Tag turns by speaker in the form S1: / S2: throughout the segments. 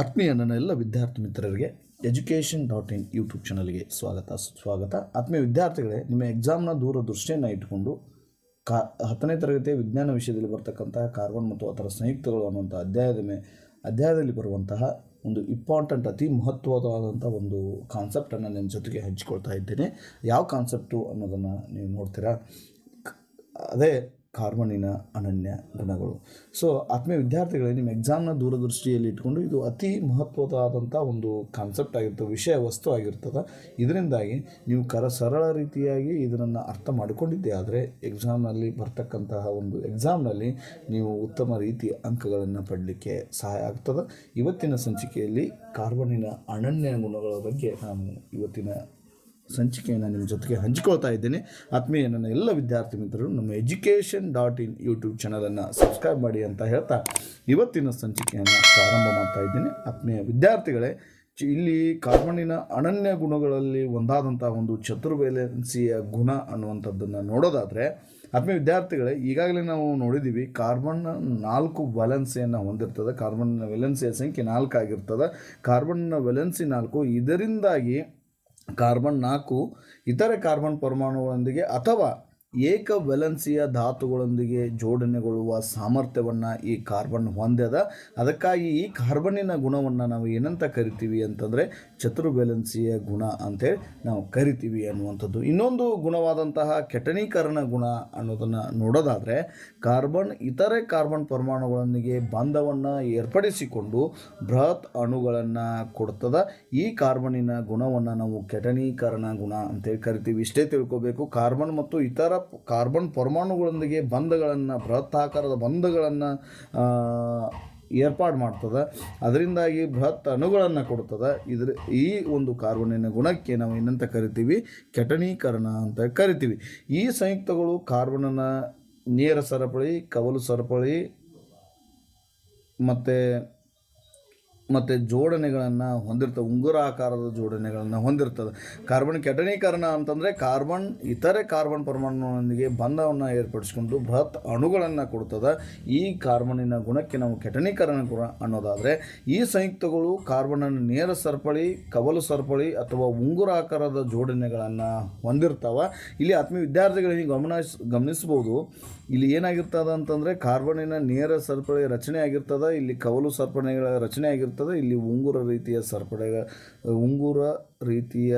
S1: ಆತ್ಮೀಯ ನನ್ನ ಎಲ್ಲ ವಿದ್ಯಾರ್ಥಿ ಮಿತ್ರರಿಗೆ ಎಜುಕೇಷನ್ ಡಾಟ್ ಇನ್ ಯೂಟ್ಯೂಬ್ ಚಾನಲ್ಗೆ ಸ್ವಾಗತ, ಸುಸ್ವಾಗತ. ಆತ್ಮೀಯ ವಿದ್ಯಾರ್ಥಿಗಳೇ, ನಿಮ್ಮ ಎಕ್ಸಾಮ್ನ ದೂರದೃಷ್ಟಿಯನ್ನು ಇಟ್ಟುಕೊಂಡು ಕಾ, ಹತ್ತನೇ ತರಗತಿಯ ವಿಜ್ಞಾನ ವಿಷಯದಲ್ಲಿ ಬರ್ತಕ್ಕಂತಹ ಕಾರ್ಬನ್ ಮತ್ತು ಅದರ ಸಂಯುಕ್ತಗಳು ಅನ್ನುವಂಥ ಅಧ್ಯಾಯದ ಮೇ, ಅಧ್ಯಾಯದಲ್ಲಿ ಬರುವಂತಹ ಒಂದು ಇಂಪಾರ್ಟೆಂಟ್ ಅತಿ ಮಹತ್ವವಾದಂಥ ಒಂದು ಕಾನ್ಸೆಪ್ಟನ್ನು ನಿಮ್ಮ ಜೊತೆಗೆ ಹಂಚಿಕೊಳ್ತಾ ಇದ್ದೇನೆ. ಯಾವ ಕಾನ್ಸೆಪ್ಟು ಅನ್ನೋದನ್ನು ನೀವು ನೋಡ್ತೀರಾ? ಅದೇ ಕಾರ್ಬನ್ನಿನ ಅನನ್ಯ ಗುಣಗಳು. ಸೊ ಆತ್ಮೀಯ ವಿದ್ಯಾರ್ಥಿಗಳೇ, ನಿಮ್ಮ ಎಕ್ಸಾಮ್ನ ದೂರದೃಷ್ಟಿಯಲ್ಲಿ ಇಟ್ಕೊಂಡು ಇದು ಅತಿ ಮಹತ್ವದಾದಂಥ ಒಂದು ಕಾನ್ಸೆಪ್ಟ್ ಆಗಿರ್ತದೆ, ವಿಷಯ ವಸ್ತು ಆಗಿರ್ತದೆ. ಇದರಿಂದಾಗಿ ನೀವು ಕರ ಸರಳ ರೀತಿಯಾಗಿ ಇದನ್ನು ಅರ್ಥ ಮಾಡಿಕೊಂಡಿದ್ದೆ ಆದರೆ ಎಕ್ಸಾಮ್ನಲ್ಲಿ ಬರ್ತಕ್ಕಂತಹ ಒಂದು ಎಕ್ಸಾಮ್ನಲ್ಲಿ ನೀವು ಉತ್ತಮ ರೀತಿಯ ಅಂಕಗಳನ್ನು ಪಡಲಿಕ್ಕೆ ಸಹಾಯ ಆಗ್ತದೆ. ಇವತ್ತಿನ ಸಂಚಿಕೆಯಲ್ಲಿ ಕಾರ್ಬನಿನ ಅನನ್ಯ ಗುಣಗಳ ಬಗ್ಗೆ ನಾನು ಇವತ್ತಿನ ಸಂಚಿಕೆಯನ್ನು ನಿಮ್ಮ ಜೊತೆಗೆ ಹಂಚಿಕೊಳ್ತಾ ಇದ್ದೇನೆ. ಆತ್ಮೀಯ ನನ್ನ ಎಲ್ಲ ವಿದ್ಯಾರ್ಥಿ ಮಿತ್ರರು, ನಮ್ಮ ಎಜುಕೇಷನ್ ಡಾಟ್ ಇನ್ ಯೂಟ್ಯೂಬ್ ಚಾನಲನ್ನು ಸಬ್ಸ್ಕ್ರೈಬ್ ಮಾಡಿ ಅಂತ ಹೇಳ್ತಾ ಇವತ್ತಿನ ಸಂಚಿಕೆಯನ್ನು ಪ್ರಾರಂಭ ಮಾಡ್ತಾ ಇದ್ದೇನೆ. ಆತ್ಮೀಯ ವಿದ್ಯಾರ್ಥಿಗಳೇ ಇಲ್ಲಿ ಕಾರ್ಬನ್ನಿನ ಅನನ್ಯ ಗುಣಗಳಲ್ಲಿ ಒಂದಾದಂಥ ಒಂದು ಚತುರ್ವೇಲೆನ್ಸಿಯ ಗುಣ ಅನ್ನುವಂಥದ್ದನ್ನು ನೋಡೋದಾದರೆ, ಆತ್ಮೀಯ ವಿದ್ಯಾರ್ಥಿಗಳೇ, ಈಗಾಗಲೇ ನಾವು ನೋಡಿದ್ದೀವಿ ಕಾರ್ಬನ್ ನಾಲ್ಕು ವ್ಯಾಲೆನ್ಸಿಯನ್ನು ಹೊಂದಿರ್ತದೆ. ಕಾರ್ಬನ್ನ ವೆಲೆನ್ಸಿಯ ಸಂಖ್ಯೆ ನಾಲ್ಕು ಆಗಿರ್ತದೆ ಕಾರ್ಬನ್ನ ವೆಲೆನ್ಸಿ ನಾಲ್ಕು ಇದರಿಂದಾಗಿ ಕಾರ್ಬನ್ ನಾಲ್ಕು ಇತರೆ ಕಾರ್ಬನ್ ಪರಮಾಣುಗಳೊಂದಿಗೆ ಅಥವಾ ಏಕ ವೆಲೆನ್ಸಿಯ ಧಾತುಗಳೊಂದಿಗೆ ಜೋಡಣೆಗೊಳ್ಳುವ ಸಾಮರ್ಥ್ಯವನ್ನು ಈ ಕಾರ್ಬನ್ ಹೊಂದ್ಯದ ಅದಕ್ಕಾಗಿ ಈ ಕಾರ್ಬನ್ನಿನ ಗುಣವನ್ನು ನಾವು ಏನಂತ ಕರಿತೀವಿ ಅಂತಂದರೆ ಚತುರ್ವೆಲೆನ್ಸಿಯ ಗುಣ ಅಂತೇಳಿ ನಾವು ಕರಿತೀವಿ ಅನ್ನುವಂಥದ್ದು. ಇನ್ನೊಂದು ಗುಣವಾದಂತಹ ಕೆಟನೀಕರಣ ಗುಣ ಅನ್ನೋದನ್ನು ನೋಡೋದಾದರೆ ಕಾರ್ಬನ್ ಇತರೆ ಕಾರ್ಬನ್ ಪರಮಾಣುಗಳೊಂದಿಗೆ ಬಂಧವನ್ನು ಏರ್ಪಡಿಸಿಕೊಂಡು ಬೃಹತ್ ಅಣುಗಳನ್ನು ಕೊಡ್ತದ. ಈ ಕಾರ್ಬನ್ನಿನ ಗುಣವನ್ನು ನಾವು ಕೆಟನೀಕರಣ ಗುಣ ಅಂತೇಳಿ ಕರಿತೀವಿ. ಇಷ್ಟೇ ತಿಳ್ಕೋಬೇಕು. ಕಾರ್ಬನ್ ಮತ್ತು ಇತರ ಕಾರ್ಬನ್ ಪರಮಾಣುಗಳೊಂದಿಗೆ ಬಂಧಗಳನ್ನು, ಬೃಹತ್ತಾಕಾರದ ಬಂಧಗಳನ್ನು ಏರ್ಪಾಡು ಮಾಡ್ತದೆ. ಅದರಿಂದಾಗಿ ಬೃಹತ್ ಅಣುಗಳನ್ನು ಕೊಡ್ತದೆ. ಇದ್ರ ಈ ಒಂದು ಕಾರ್ಬನಿನ ಗುಣಕ್ಕೆ ನಾವು ಏನಂತ ಕರಿತೀವಿ, ಕೆಟನೀಕರಣ ಅಂತ ಕರಿತೀವಿ. ಈ ಸಂಯುಕ್ತಗಳು ಕಾರ್ಬನನ ನೇರ ಸರಪಳಿ, ಕವಲು ಸರಪಳಿ, ಮತ್ತು ಮತ್ತು ಜೋಡಣೆಗಳನ್ನು ಹೊಂದಿರ್ತವೆ ಉಂಗುರ ಆಕಾರದ ಜೋಡಣೆಗಳನ್ನು ಹೊಂದಿರ್ತದೆ. ಕಾರ್ಬನ್ ಕೆಟನೀಕರಣ ಅಂತಂದರೆ ಕಾರ್ಬನ್ ಇತರೆ ಕಾರ್ಬನ್ ಪರಮಾಣುಗಳೊಂದಿಗೆ ಬಂಧವನ್ನು ಏರ್ಪಡಿಸಿಕೊಂಡು ಬೃಹತ್ ಅಣುಗಳನ್ನು ಕೊಡ್ತದೆ. ಈ ಕಾರ್ಬನಿನ ಗುಣಕ್ಕೆ ನಾವು ಕೆಟನೀಕರಣ ಗುಣ ಅನ್ನೋದಾದರೆ, ಈ ಸಂಯುಕ್ತಗಳು ಕಾರ್ಬನನ್ನು ನೇರ ಸರಪಳಿ, ಕವಲು ಸರಪಳಿ ಅಥವಾ ಉಂಗುರ ಆಕಾರದ ಜೋಡಣೆಗಳನ್ನು ಹೊಂದಿರ್ತವೆ. ಇಲ್ಲಿ ಆತ್ಮೀಯ ವಿದ್ಯಾರ್ಥಿಗಳಿಗೆ ಗಮನಿಸ್, ಗಮನಿಸ್ಬೋದು. ಇಲ್ಲಿ ಏನಾಗಿರ್ತದೆ ಅಂತಂದರೆ ಕಾರ್ಬನಿನ ನೇರ ಸರಪಳಿ ರಚನೆ ಆಗಿರ್ತದೆ ಇಲ್ಲಿ ಕವಲು ಸರ್ಪಣೆಗಳ ರಚನೆ ಆಗಿರ್ತದೆ ಇಲ್ಲಿ ಉಂಗುರ ರೀತಿಯ ಸರಪಳಿಗಳ ಉಂಗುರ ರೀತಿಯ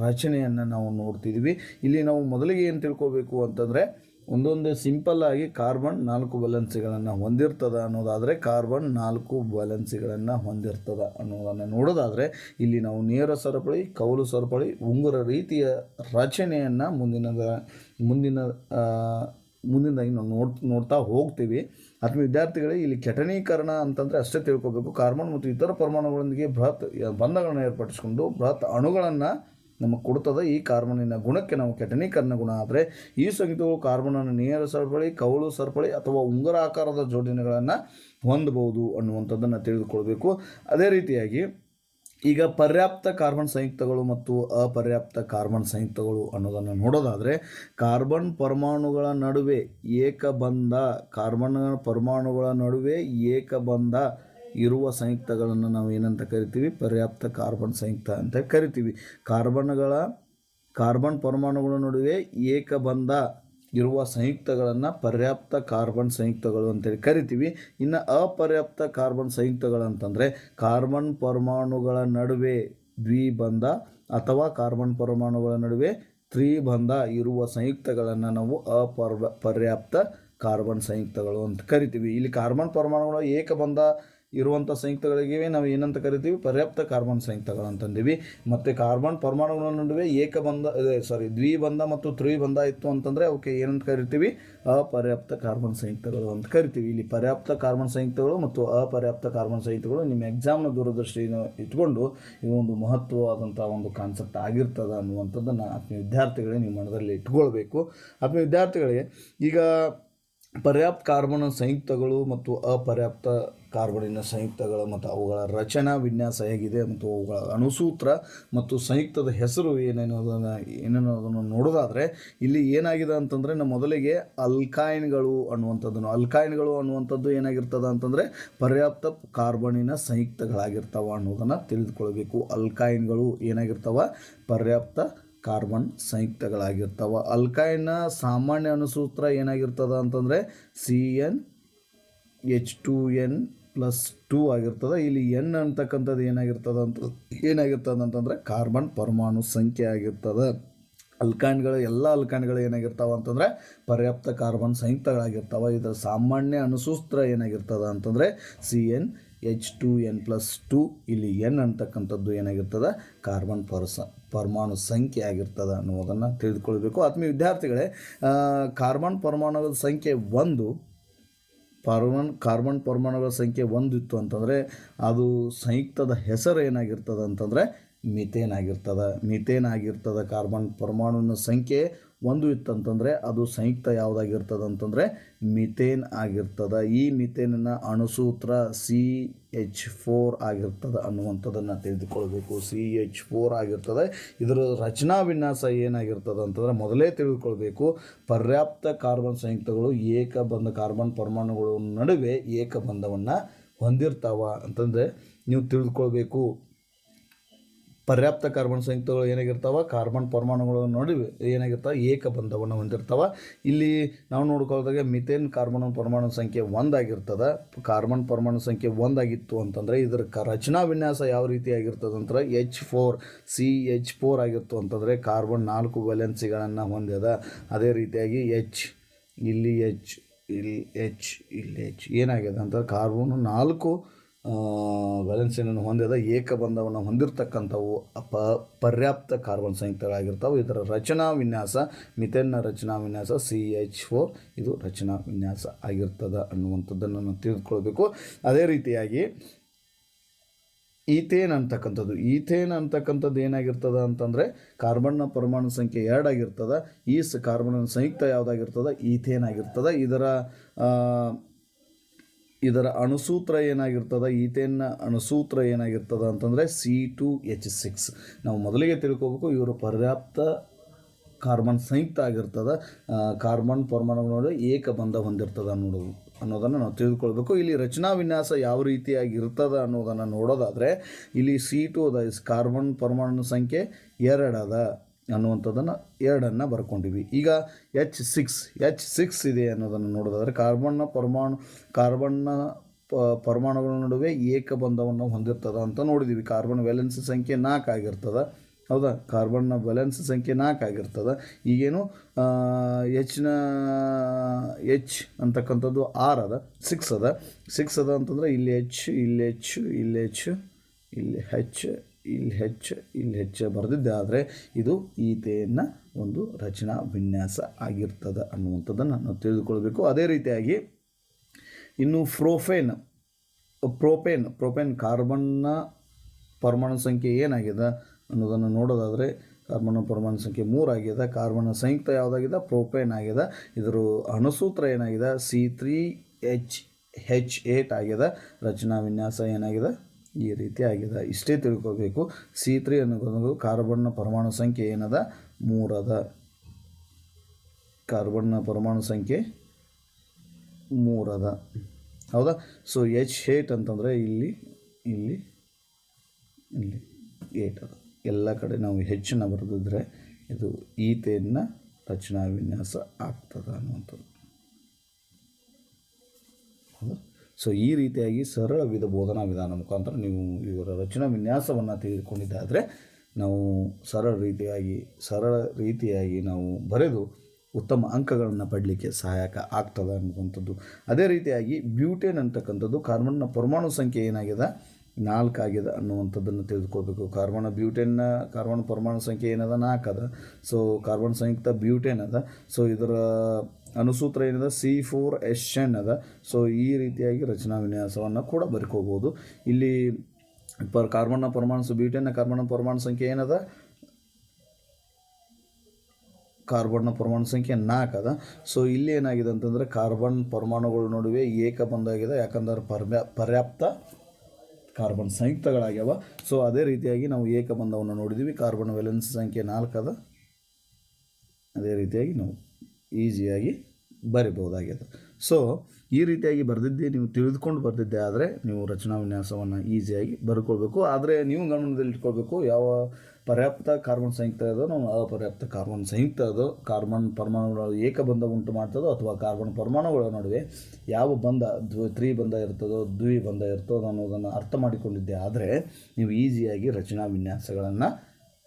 S1: ರಚನೆಯನ್ನು ನಾವು ನೋಡ್ತಿದ್ವಿ. ಇಲ್ಲಿ ನಾವು ಮೊದಲಿಗೆ ಏನು ತಿಳ್ಕೋಬೇಕು ಅಂತಂದರೆ ಒಂದೊಂದು ಸಿಂಪಲ್ ಆಗಿ ಕಾರ್ಬನ್ ನಾಲ್ಕು ಬ್ಯಾಲೆನ್ಸಿಗಳನ್ನು ಹೊಂದಿರ್ತದ ಅನ್ನೋದಾದರೆ ಕಾರ್ಬನ್ ನಾಲ್ಕು ಬ್ಯಾಲೆನ್ಸಿಗಳನ್ನು ಹೊಂದಿರ್ತದ ಅನ್ನೋದನ್ನು ನೋಡೋದಾದರೆ ಇಲ್ಲಿ ನಾವು ನೇರ ಸರಪಳಿ ಕೌಲು ಸರಪಳಿ ಉಂಗುರ ರೀತಿಯ ರಚನೆಯನ್ನು ಮುಂದಿನ ಆ, ಮುಂದಿನದಾಗಿ ನಾವು ನೋಡ್, ನೋಡ್ತಾ ಹೋಗ್ತೀವಿ. ಅಥವಾ ವಿದ್ಯಾರ್ಥಿಗಳೇ, ಇಲ್ಲಿ ಕೆಟನೀಕರಣ ಅಂತಂದರೆ ಅಷ್ಟೇ ತಿಳ್ಕೊಬೇಕು. ಕಾರ್ಬನ್ ಮತ್ತು ಇತರ ಪರಮಾಣುಗಳೊಂದಿಗೆ ಬೃಹತ್ ಬಂಧಗಳನ್ನು ಏರ್ಪಡಿಸಿಕೊಂಡು ಬೃಹತ್ ಅಣುಗಳನ್ನು ನಮಗೆ ಕೊಡ್ತದೆ. ಈ ಕಾರ್ಮನಿನ ಗುಣಕ್ಕೆ ನಾವು ಕೆಟನೀಕರಣ ಗುಣ ಆದರೆ, ಈ ಸಂಗೀತಗಳು ಕಾರ್ಬನನ್ನು ನೇರ ಸರಪಳಿ ಕವಳು ಸರಪಳಿ ಅಥವಾ ಉಂಗರ ಆಕಾರದ ಜೋಡಣೆಗಳನ್ನು ಹೊಂದಬಹುದು ಅನ್ನುವಂಥದ್ದನ್ನು ತಿಳಿದುಕೊಳ್ಬೇಕು. ಅದೇ ರೀತಿಯಾಗಿ ಈಗ ಪರ್ಯಾಪ್ತ ಕಾರ್ಬನ್ ಸಂಯುಕ್ತಗಳು ಮತ್ತು ಅಪರ್ಯಾಪ್ತ ಕಾರ್ಬನ್ ಸಂಯುಕ್ತಗಳು ಅನ್ನೋದನ್ನು ನೋಡೋದಾದರೆ, ಕಾರ್ಬನ್ ಪರಮಾಣುಗಳ ನಡುವೆ ಏಕಬಂಧ, ಕಾರ್ಬನ್ ಪರಮಾಣುಗಳ ನಡುವೆ ಏಕಬಂಧ ಇರುವ ಸಂಯುಕ್ತಗಳನ್ನು ನಾವು ಏನಂತ ಕರಿತೀವಿ? ಪರ್ಯಾಪ್ತ ಕಾರ್ಬನ್ ಸಂಯುಕ್ತ ಅಂತ ಕರಿತೀವಿ. ಕಾರ್ಬನ್ಗಳ, ಕಾರ್ಬನ್ ಪರಮಾಣುಗಳ ನಡುವೆ ಏಕಬಂಧ ಇರುವ ಸಂಯುಕ್ತಗಳನ್ನು ಪರ್ಯಾಪ್ತ ಕಾರ್ಬನ್ ಸಂಯುಕ್ತಗಳು ಅಂತೇಳಿ ಕರಿತೀವಿ. ಇನ್ನು ಅಪರ್ಯಾಪ್ತ ಕಾರ್ಬನ್ ಸಂಯುಕ್ತಗಳು ಅಂತಂದರೆ ಕಾರ್ಬನ್ ಪರಮಾಣುಗಳ ನಡುವೆ ದ್ವಿಬಂಧ ಅಥವಾ ಕಾರ್ಬನ್ ಪರಮಾಣುಗಳ ನಡುವೆ ತ್ರಿಬಂಧ ಇರುವ ಸಂಯುಕ್ತಗಳನ್ನು ನಾವು ಅಪರ್ಯಾಪ್ತ ಪರ್ಯಾಪ್ತ ಕಾರ್ಬನ್ ಸಂಯುಕ್ತಗಳು ಅಂತ ಕರಿತೀವಿ. ಇಲ್ಲಿ ಕಾರ್ಬನ್ ಪರಮಾಣುಗಳ ಏಕಬಂಧ ಇರುವಂಥ ಸಂಯುಕ್ತಗಳಿಗೆ ನಾವು ಏನಂತ ಕರಿತೀವಿ? ಪರ್ಯಾಪ್ತ ಕಾರ್ಬನ್ ಸಂಯುಕ್ತಗಳು ಅಂತಂದೀವಿ ಮತ್ತು ಕಾರ್ಬನ್ ಪರಮಾಣುಗಳ ನಡುವೆ ಏಕಬಂಧ ಸಾರಿ ದ್ವಿಬಂಧ ಮತ್ತು ತ್ರಿಬಂಧ ಇತ್ತು ಅಂತಂದರೆ ಅವಕ್ಕೆ ಏನಂತ ಕರಿತೀವಿ? ಅಪರ್ಯಾಪ್ತ ಕಾರ್ಬನ್ ಸಂಯುಕ್ತಗಳು ಅಂತ ಕರಿತೀವಿ. ಇಲ್ಲಿ ಪರ್ಯಾಪ್ತ ಕಾರ್ಬನ್ ಸಂಯುಕ್ತಗಳು ಮತ್ತು ಅಪರ್ಯಾಪ್ತ ಕಾರ್ಬನ್ ಸಂಯುಕ್ತಗಳು ನಿಮ್ಮ ಎಕ್ಸಾಮ್ನ ದೂರದೃಷ್ಟಿನ ಇಟ್ಕೊಂಡು ಇದು ಒಂದು ಮಹತ್ವವಾದಂಥ ಒಂದು ಕಾನ್ಸೆಪ್ಟ್ ಆಗಿರ್ತದೆ ಅನ್ನುವಂಥದ್ದನ್ನು ಆತ್ಮೀಯ ವಿದ್ಯಾರ್ಥಿಗಳೇ ನಿಮ್ಮ ಮನದಲ್ಲಿ ಇಟ್ಕೊಳ್ಬೇಕು. ಆತ್ಮೀಯ ವಿದ್ಯಾರ್ಥಿಗಳಿಗೆ ಈಗ ಪರ್ಯಾಪ್ತ ಕಾರ್ಬನ್ ಸಂಯುಕ್ತಗಳು ಮತ್ತು ಅಪರ್ಯಾಪ್ತ ಕಾರ್ಬನಿನ ಸಂಯುಕ್ತಗಳು ಮತ್ತು ಅವುಗಳ ರಚನಾ ವಿನ್ಯಾಸ ಹೇಗಿದೆ ಮತ್ತು ಅವುಗಳ ಅಣುಸೂತ್ರ ಮತ್ತು ಸಂಯುಕ್ತದ ಹೆಸರು ಏನೇನೋದನ್ನು ಏನೇನೋದನ್ನು ನೋಡೋದಾದರೆ ಇಲ್ಲಿ ಏನಾಗಿದೆ ಅಂತಂದರೆ ನಮ್ಮ ಮೊದಲಿಗೆ ಅಲ್ಕಾಯಿನ್ಗಳು ಅನ್ನುವಂಥದ್ದನ್ನು ಅಲ್ಕಾಯಿನ್ಗಳು ಅನ್ನುವಂಥದ್ದು ಏನಾಗಿರ್ತದೆ ಅಂತಂದರೆ ಪರ್ಯಾಪ್ತ ಕಾರ್ಬನಿನ ಸಂಯುಕ್ತಗಳಾಗಿರ್ತವೆ ಅನ್ನೋದನ್ನು ತಿಳಿದುಕೊಳ್ಬೇಕು. ಅಲ್ಕಾಯಿನ್ಗಳು ಏನಾಗಿರ್ತವೆ? ಪರ್ಯಾಪ್ತ ಕಾರ್ಬನ್ ಸಂಯುಕ್ತಗಳಾಗಿರ್ತವೆ. ಅಲ್ಕಾಯಿನ್ನ ಸಾಮಾನ್ಯ ಅನುಸೂತ್ರ ಏನಾಗಿರ್ತದೆ ಅಂತಂದರೆ C n H two n plus two ಆಗಿರ್ತದೆ. ಇಲ್ಲಿ ಎನ್ ಅಂತಕ್ಕಂಥದ್ದು ಏನಾಗಿರ್ತದೆ ಅಂತ ಏನಾಗಿರ್ತದೆ ಅಂತಂದರೆ ಕಾರ್ಬನ್ ಪರಮಾಣು ಸಂಖ್ಯೆ ಆಗಿರ್ತದೆ. ಅಲ್ಕಾನ್ಗಳು ಎಲ್ಲ ಅಲ್ಕಾನ್ಗಳು ಏನಾಗಿರ್ತಾವ ಅಂತಂದರೆ ಪರ್ಯಾಪ್ತ ಕಾರ್ಬನ್ ಸಂಯುಕ್ತಗಳಾಗಿರ್ತಾವೆ. ಇದರ ಸಾಮಾನ್ಯ ಅನುಸೂತ್ರ ಏನಾಗಿರ್ತದೆ ಅಂತಂದರೆ C n H two n plus two ಇಲ್ಲಿ ಎನ್ ಅಂತಕ್ಕಂಥದ್ದು ಏನಾಗಿರ್ತದೆ? ಕಾರ್ಬನ್ ಪರಸ ಪರಮಾಣು ಸಂಖ್ಯೆ ಆಗಿರ್ತದೆ ಅನ್ನೋದನ್ನು ತಿಳಿದುಕೊಳ್ಬೇಕು. ಆತ್ಮೀಯ ವಿದ್ಯಾರ್ಥಿಗಳೇ ಕಾರ್ಬನ್ ಪರಮಾಣುಗಳ ಸಂಖ್ಯೆ ಒಂದು ಪಾರ್ವನ್ ಕಾರ್ಬನ್ ಪರಮಾಣುಗಳ ಸಂಖ್ಯೆ ಒಂದು ಇತ್ತು ಅಂತಂದರೆ ಅದು ಸಂಯುಕ್ತದ ಹೆಸರು ಏನಾಗಿರ್ತದೆ ಅಂತಂದರೆ ಮಿಥೇನ್ ಆಗಿರ್ತದೆ. ಮಿಥೇನ್ ಆಗಿರ್ತದೆ ಕಾರ್ಬನ್ ಪರಮಾಣುವಿನ ಸಂಖ್ಯೆ ಒಂದು ಇತ್ತಂತಂದರೆ ಅದು ಸಂಯುಕ್ತ ಯಾವುದಾಗಿರ್ತದೆ ಅಂತಂದರೆ ಮಿಥೇನ್ ಆಗಿರ್ತದೆ. ಈ ಮಿಥೇನಿನ ಅಣುಸೂತ್ರ ಸಿ ಎಚ್ ಫೋರ್ ಆಗಿರ್ತದೆ ಅನ್ನುವಂಥದ್ದನ್ನು ತಿಳಿದುಕೊಳ್ಬೇಕು. ಸಿ ಎಚ್ ಫೋರ್ ಆಗಿರ್ತದೆ. ಇದರ ರಚನಾ ವಿನ್ಯಾಸ ಏನಾಗಿರ್ತದೆ ಅಂತಂದರೆ ಮೊದಲೇ ತಿಳಿದುಕೊಳ್ಬೇಕು. ಪರ್ಯಾಪ್ತ ಕಾರ್ಬನ್ ಸಂಯುಕ್ತಗಳು ಏಕಬಂಧ, ಕಾರ್ಬನ್ ಪರಮಾಣುಗಳ ನಡುವೆ ಏಕಬಂಧವನ್ನು ಹೊಂದಿರ್ತಾವ ಅಂತಂದರೆ ನೀವು ತಿಳಿದುಕೊಳ್ಬೇಕು. ಪರ್ಯಾಪ್ತ ಕಾರ್ಬನ್ ಸಂಯುಕ್ತಗಳು ಏನಾಗಿರ್ತಾವೆ? ಕಾರ್ಬನ್ ಪರಮಾಣುಗಳ ನಡುವೆ ಏನಾಗಿರ್ತಾವೆ? ಏಕಬಂಧವನ್ನು ಹೊಂದಿರ್ತಾವೆ. ಇಲ್ಲಿ ನಾವು ನೋಡ್ಕೊಳ್ದಾಗ ಮಿಥೇನ್ ಕಾರ್ಬನ್ ಪರಮಾಣು ಸಂಖ್ಯೆ ಒಂದಾಗಿರ್ತದೆ ಕಾರ್ಬನ್ ಪರಮಾಣು ಸಂಖ್ಯೆ ಒಂದಾಗಿತ್ತು ಅಂತಂದರೆ ಇದರ ಕ ರಚನಾ ವಿನ್ಯಾಸ ಯಾವ ರೀತಿ ಆಗಿರ್ತದೆ ಅಂತಂದ್ರೆ H four C H four ಆಗಿತ್ತು ಅಂತಂದರೆ ಕಾರ್ಬನ್ ನಾಲ್ಕು ವ್ಯಾಲೆನ್ಸಿಗಳನ್ನು ಹೊಂದ್ಯದ. ಅದೇ ರೀತಿಯಾಗಿ ಎಚ್ ಇಲ್ಲಿ ಎಚ್ ಇಲ್ಲಿ ಎಚ್ ಇಲ್ಲಿ ಎಚ್ ಏನಾಗಿದೆ ಅಂತಂದ್ರೆ ಕಾರ್ಬನ್ ನಾಲ್ಕು ವ್ಯಾಲೆನ್ಸಿಯನ್ನು ಹೊಂದಿದ ಏಕಬಂಧವನ್ನು ಹೊಂದಿರತಕ್ಕಂಥವು ಅಪ, ಪರ್ಯಾಪ್ತ ಕಾರ್ಬನ್ ಸಂಯುಕ್ತಗಳಾಗಿರ್ತಾವೆ. ಇದರ ರಚನಾ ವಿನ್ಯಾಸ ಮಿಥೇನ್ನ ರಚನಾ ವಿನ್ಯಾಸ ಸಿ ಎಚ್ ಓ ಇದು ರಚನಾ ವಿನ್ಯಾಸ ಆಗಿರ್ತದೆ ಅನ್ನುವಂಥದ್ದನ್ನು ನಾವು ತಿಳಿದುಕೊಳ್ಬೇಕು. ಅದೇ ರೀತಿಯಾಗಿ ಈಥೇನ್ ಅಂತಕ್ಕಂಥದ್ದು ಈಥೇನ್ ಅಂತಕ್ಕಂಥದ್ದು ಏನಾಗಿರ್ತದೆ ಅಂತಂದರೆ ಕಾರ್ಬನ್ನ ಪರಮಾಣು ಸಂಖ್ಯೆ ಎರಡಾಗಿರ್ತದೆ ಈ ಸ ಕಾರ್ಬನ್ ಸಂಯುಕ್ತ ಯಾವುದಾಗಿರ್ತದೆ? ಈಥೇನ್ ಆಗಿರ್ತದೆ. ಇದರ ಇದರ ಅಣುಸೂತ್ರ ಏನಾಗಿರ್ತದೆ? ಈಥೇನ್ನ ಅಣುಸೂತ್ರ ಏನಾಗಿರ್ತದೆ ಅಂತಂದರೆ ಸಿ ಟು ಎಚ್ ಸಿಕ್ಸ್ ನಾವು ಮೊದಲಿಗೆ ತಿಳ್ಕೊಬೇಕು, ಇವರು ಪರ್ಯಾಪ್ತ ಕಾರ್ಬನ್ ಸಂಯುಕ್ತ ಆಗಿರ್ತದೆ. ಕಾರ್ಬನ್ ಪರಮಾಣುಗಳು ಏಕಬಂಧ ಹೊಂದಿರ್ತದೆ ನೋಡೋದು ಅನ್ನೋದನ್ನು ನಾವು ತಿಳ್ಕೊಳ್ಬೇಕು ಇಲ್ಲಿ ರಚನಾ ವಿನ್ಯಾಸ ಯಾವ ರೀತಿಯಾಗಿ ಇರ್ತದೆ ಅನ್ನೋದನ್ನು ನೋಡೋದಾದರೆ, ಇಲ್ಲಿ ಸಿ ಟು ಅದ ಕಾರ್ಬನ್ ಪರಮಾಣು ಸಂಖ್ಯೆ ಎರಡದ. ಅನ್ನುವಂಥದ್ದನ್ನು ಎರಡನ್ನು ಬರ್ಕೊಂಡಿವಿ. ಈಗ ಎಚ್ ಸಿಕ್ಸ್ ಎಚ್ ಸಿಕ್ಸ್ ಇದೆ ಅನ್ನೋದನ್ನು ನೋಡೋದಾದರೆ ಕಾರ್ಬನ್ನ ಪರಮಾಣು ಕಾರ್ಬನ್ನ ಪರಮಾಣುಗಳ ನಡುವೆ ಏಕಬಂಧವನ್ನು ಹೊಂದಿರ್ತದ ಅಂತ ನೋಡಿದ್ದೀವಿ ಕಾರ್ಬನ್ ವ್ಯಾಲೆನ್ಸ್ ಸಂಖ್ಯೆ ನಾಲ್ಕು ಆಗಿರ್ತದೆ. ಹೌದಾ? ಕಾರ್ಬನ್ನ ಬ್ಯಾಲೆನ್ಸ್ ಸಂಖ್ಯೆ ನಾಲ್ಕು ಆಗಿರ್ತದೆ. ಈಗೇನು ಎಚ್ನ ಎಚ್ ಅಂತಕ್ಕಂಥದ್ದು ಆರ್ ಅದ ಸಿಕ್ಸ್ ಅದ. ಸಿಕ್ಸ್ ಅದ ಅಂತಂದ್ರೆ ಇಲ್ಲಿ ಎಚ್ ಇಲ್ಲಿ ಎಚ್ ಇಲ್ಲಿ ಎಚ್ ಇಲ್ಲಿ ಹೆಚ್ ಇಲ್ಲಿ ಹೆಚ್ ಇಲ್ಲಿ ಹೆಚ್ಚು ಬರೆದಿದ್ದೆ ಆದರೆ ಇದು ಈತೆಯನ್ನು ಒಂದು ರಚನಾ ವಿನ್ಯಾಸ ಆಗಿರ್ತದೆ ಅನ್ನುವಂಥದ್ದನ್ನು ನಾವು ತಿಳಿದುಕೊಳ್ಬೇಕು. ಅದೇ ರೀತಿಯಾಗಿ ಇನ್ನು ಫ್ರೋಫೇನ್, ಪ್ರೋಪೇನ್ ಪ್ರೋಪೇನ್ ಕಾರ್ಬನ್ನ ಪರಮಾಣು ಸಂಖ್ಯೆ ಏನಾಗಿದೆ ಅನ್ನೋದನ್ನು ನೋಡೋದಾದರೆ ಕಾರ್ಬನ್ ಪರಮಾಣು ಸಂಖ್ಯೆ ಮೂರಾಗಿದೆ ಕಾರ್ಬನ್ ಸಂಯುಕ್ತ ಯಾವುದಾಗಿದೆ, ಪ್ರೋಪೇನ್ ಆಗಿದೆ, ಇದರ ಅಣುಸೂತ್ರ ಏನಾಗಿದೆ, C three H H eight ಆಗಿದೆ, ರಚನಾ ವಿನ್ಯಾಸ ಏನಾಗಿದೆ? ಈ ರೀತಿ ಆಗಿದೆ. ಇಷ್ಟೇ ತಿಳ್ಕೊಬೇಕು. ಸಿ ತ್ರೀ ಅನ್ನೋದು ಕಾರ್ಬನ್ನ ಪರಮಾಣು ಸಂಖ್ಯೆ ಏನದ? ಮೂರದ. ಕಾರ್ಬನ್ನ ಪರಮಾಣು ಸಂಖ್ಯೆ ಮೂರದ. ಹೌದಾ? ಸೊ ಎಚ್ ಏಟ್ ಅಂತಂದರೆ ಇಲ್ಲಿ ಇಲ್ಲಿ ಇಲ್ಲಿ ಏಟ್ ಅದ. ಎಲ್ಲ ಕಡೆ ನಾವು ಹೆಚ್ಚಿನ ಬರೆದಿದ್ರೆ ಇದು ಈತೆಯನ್ನು ರಚನಾ ವಿನ್ಯಾಸ ಆಗ್ತದೆ ಅನ್ನುವಂಥದ್ದು. ಹೌದಾ? ಸೊ ಈ ರೀತಿಯಾಗಿ ಸರಳ ವಿಧ ಬೋಧನಾ ವಿಧಾನ ಮುಖಾಂತರ ನೀವು ಇವರ ರಚನಾ ವಿನ್ಯಾಸವನ್ನು ತೆಗೆದುಕೊಂಡಿದ್ದಾದರೆ ನಾವು ಸರಳ ರೀತಿಯಾಗಿ ಸರಳ ರೀತಿಯಾಗಿ ನಾವು ಬರೆದು ಉತ್ತಮ ಅಂಕಗಳನ್ನು ಪಡಲಿಕ್ಕೆ ಸಹಾಯಕ ಆಗ್ತದೆ ಅನ್ನುವಂಥದ್ದು ಅದೇ ರೀತಿಯಾಗಿ ಬ್ಯೂಟೇನ್ ಅಂತಕ್ಕಂಥದ್ದು ಕಾರ್ಬನ್ನ ಪರಮಾಣು ಸಂಖ್ಯೆ ಏನಾಗಿದೆ ನಾಲ್ಕು ಆಗಿದೆ ಅನ್ನುವಂಥದ್ದನ್ನು ತಿಳಿದುಕೊಳ್ಬೇಕು ಕಾರ್ಬನ್ ಬ್ಯೂಟೇನ್ನ, ಕಾರ್ಬನ್ ಪರಮಾಣು ಸಂಖ್ಯೆ ಏನದ? ನಾಲ್ಕು ಅದ. ಸೊ ಕಾರ್ಬನ್ ಸಂಯುಕ್ತ ಬ್ಯೂಟೇನ್ ಅದ. ಸೊ ಇದರ ಅನುಸೂತ್ರ ಏನಿದೆ ಸಿ ಫೋರ್ ಎಸ್ ಎನ್ ಅದ. ಸೊ ಈ ರೀತಿಯಾಗಿ ರಚನಾ ವಿನ್ಯಾಸವನ್ನು ಕೂಡ ಬರ್ಕೋಬೋದು ಇಲ್ಲಿ ಪರ್ ಕಾರ್ಬನ್ನ ಪರಮಾಣು ಬ್ಯೂಟೇನ್ನ ಕಾರ್ಬನ್ನ ಪರಮಾಣು ಸಂಖ್ಯೆ ಏನದ? ಕಾರ್ಬನ್ನ ಪರಮಾಣು ಸಂಖ್ಯೆ ನಾಲ್ಕು ಅದ. ಸೊ ಇಲ್ಲಿ ಏನಾಗಿದೆ ಅಂತಂದರೆ ಕಾರ್ಬನ್ ಪರಮಾಣುಗಳ ನಡುವೆ ಏಕ ಬಂದಾಗಿದೆ. ಯಾಕಂದ್ರೆ ಪರ್ಯಾಪ್ತ ಕಾರ್ಬನ್ ಸಂಯುಕ್ತಗಳಾಗ್ಯಾವ. ಸೊ ಅದೇ ರೀತಿಯಾಗಿ ನಾವು ಏಕಬಂಧವನ್ನು ನೋಡಿದ್ದೀವಿ ಕಾರ್ಬನ್ ವೆಲೆನ್ಸ್ ಸಂಖ್ಯೆ ನಾಲ್ಕು ಅದ. ಅದೇ ರೀತಿಯಾಗಿ ನಾವು ಈಸಿಯಾಗಿ ಬರಿಬೋದಾಗಿದೆ ಸೊ ಈ ರೀತಿಯಾಗಿ ಬರೆದಿದ್ದೆ, ನೀವು ತಿಳಿದುಕೊಂಡು ಬರೆದಿದ್ದೆ ಆದರೆ ನೀವು ರಚನಾ ವಿನ್ಯಾಸವನ್ನು ಈಸಿಯಾಗಿ ಬರ್ಕೊಳ್ಬೇಕು. ಆದರೆ ನೀವು ಗಮನದಲ್ಲಿಟ್ಕೊಳ್ಬೇಕು ಯಾವ ಪರ್ಯಾಪ್ತ ಕಾರ್ಬನ್ ಸಂಯುಕ್ತ ಇದೋ ನಾವು ಅಪರ್ಯಾಪ್ತ ಕಾರ್ಬನ್ ಸಂಯುಕ್ತ ಅದೋ. ಕಾರ್ಬನ್ ಪರಮಾಣುಗಳು ಏಕಬಂಧ ಉಂಟು ಮಾಡ್ತದೋ ಅಥವಾ ಕಾರ್ಬನ್ ಪರಮಾಣುಗಳ ನಡುವೆ ಯಾವ ಬಂಧ, ದ್ವ, ತ್ರಿಬಂಧ ಇರ್ತದೋ, ದ್ವಿಬಂಧ ಇರ್ತದೋ ಅನ್ನೋದನ್ನು ಅರ್ಥ ಮಾಡಿಕೊಂಡಿದ್ದೆ ಆದರೆ ನೀವು ಈಸಿಯಾಗಿ ರಚನಾ ವಿನ್ಯಾಸಗಳನ್ನು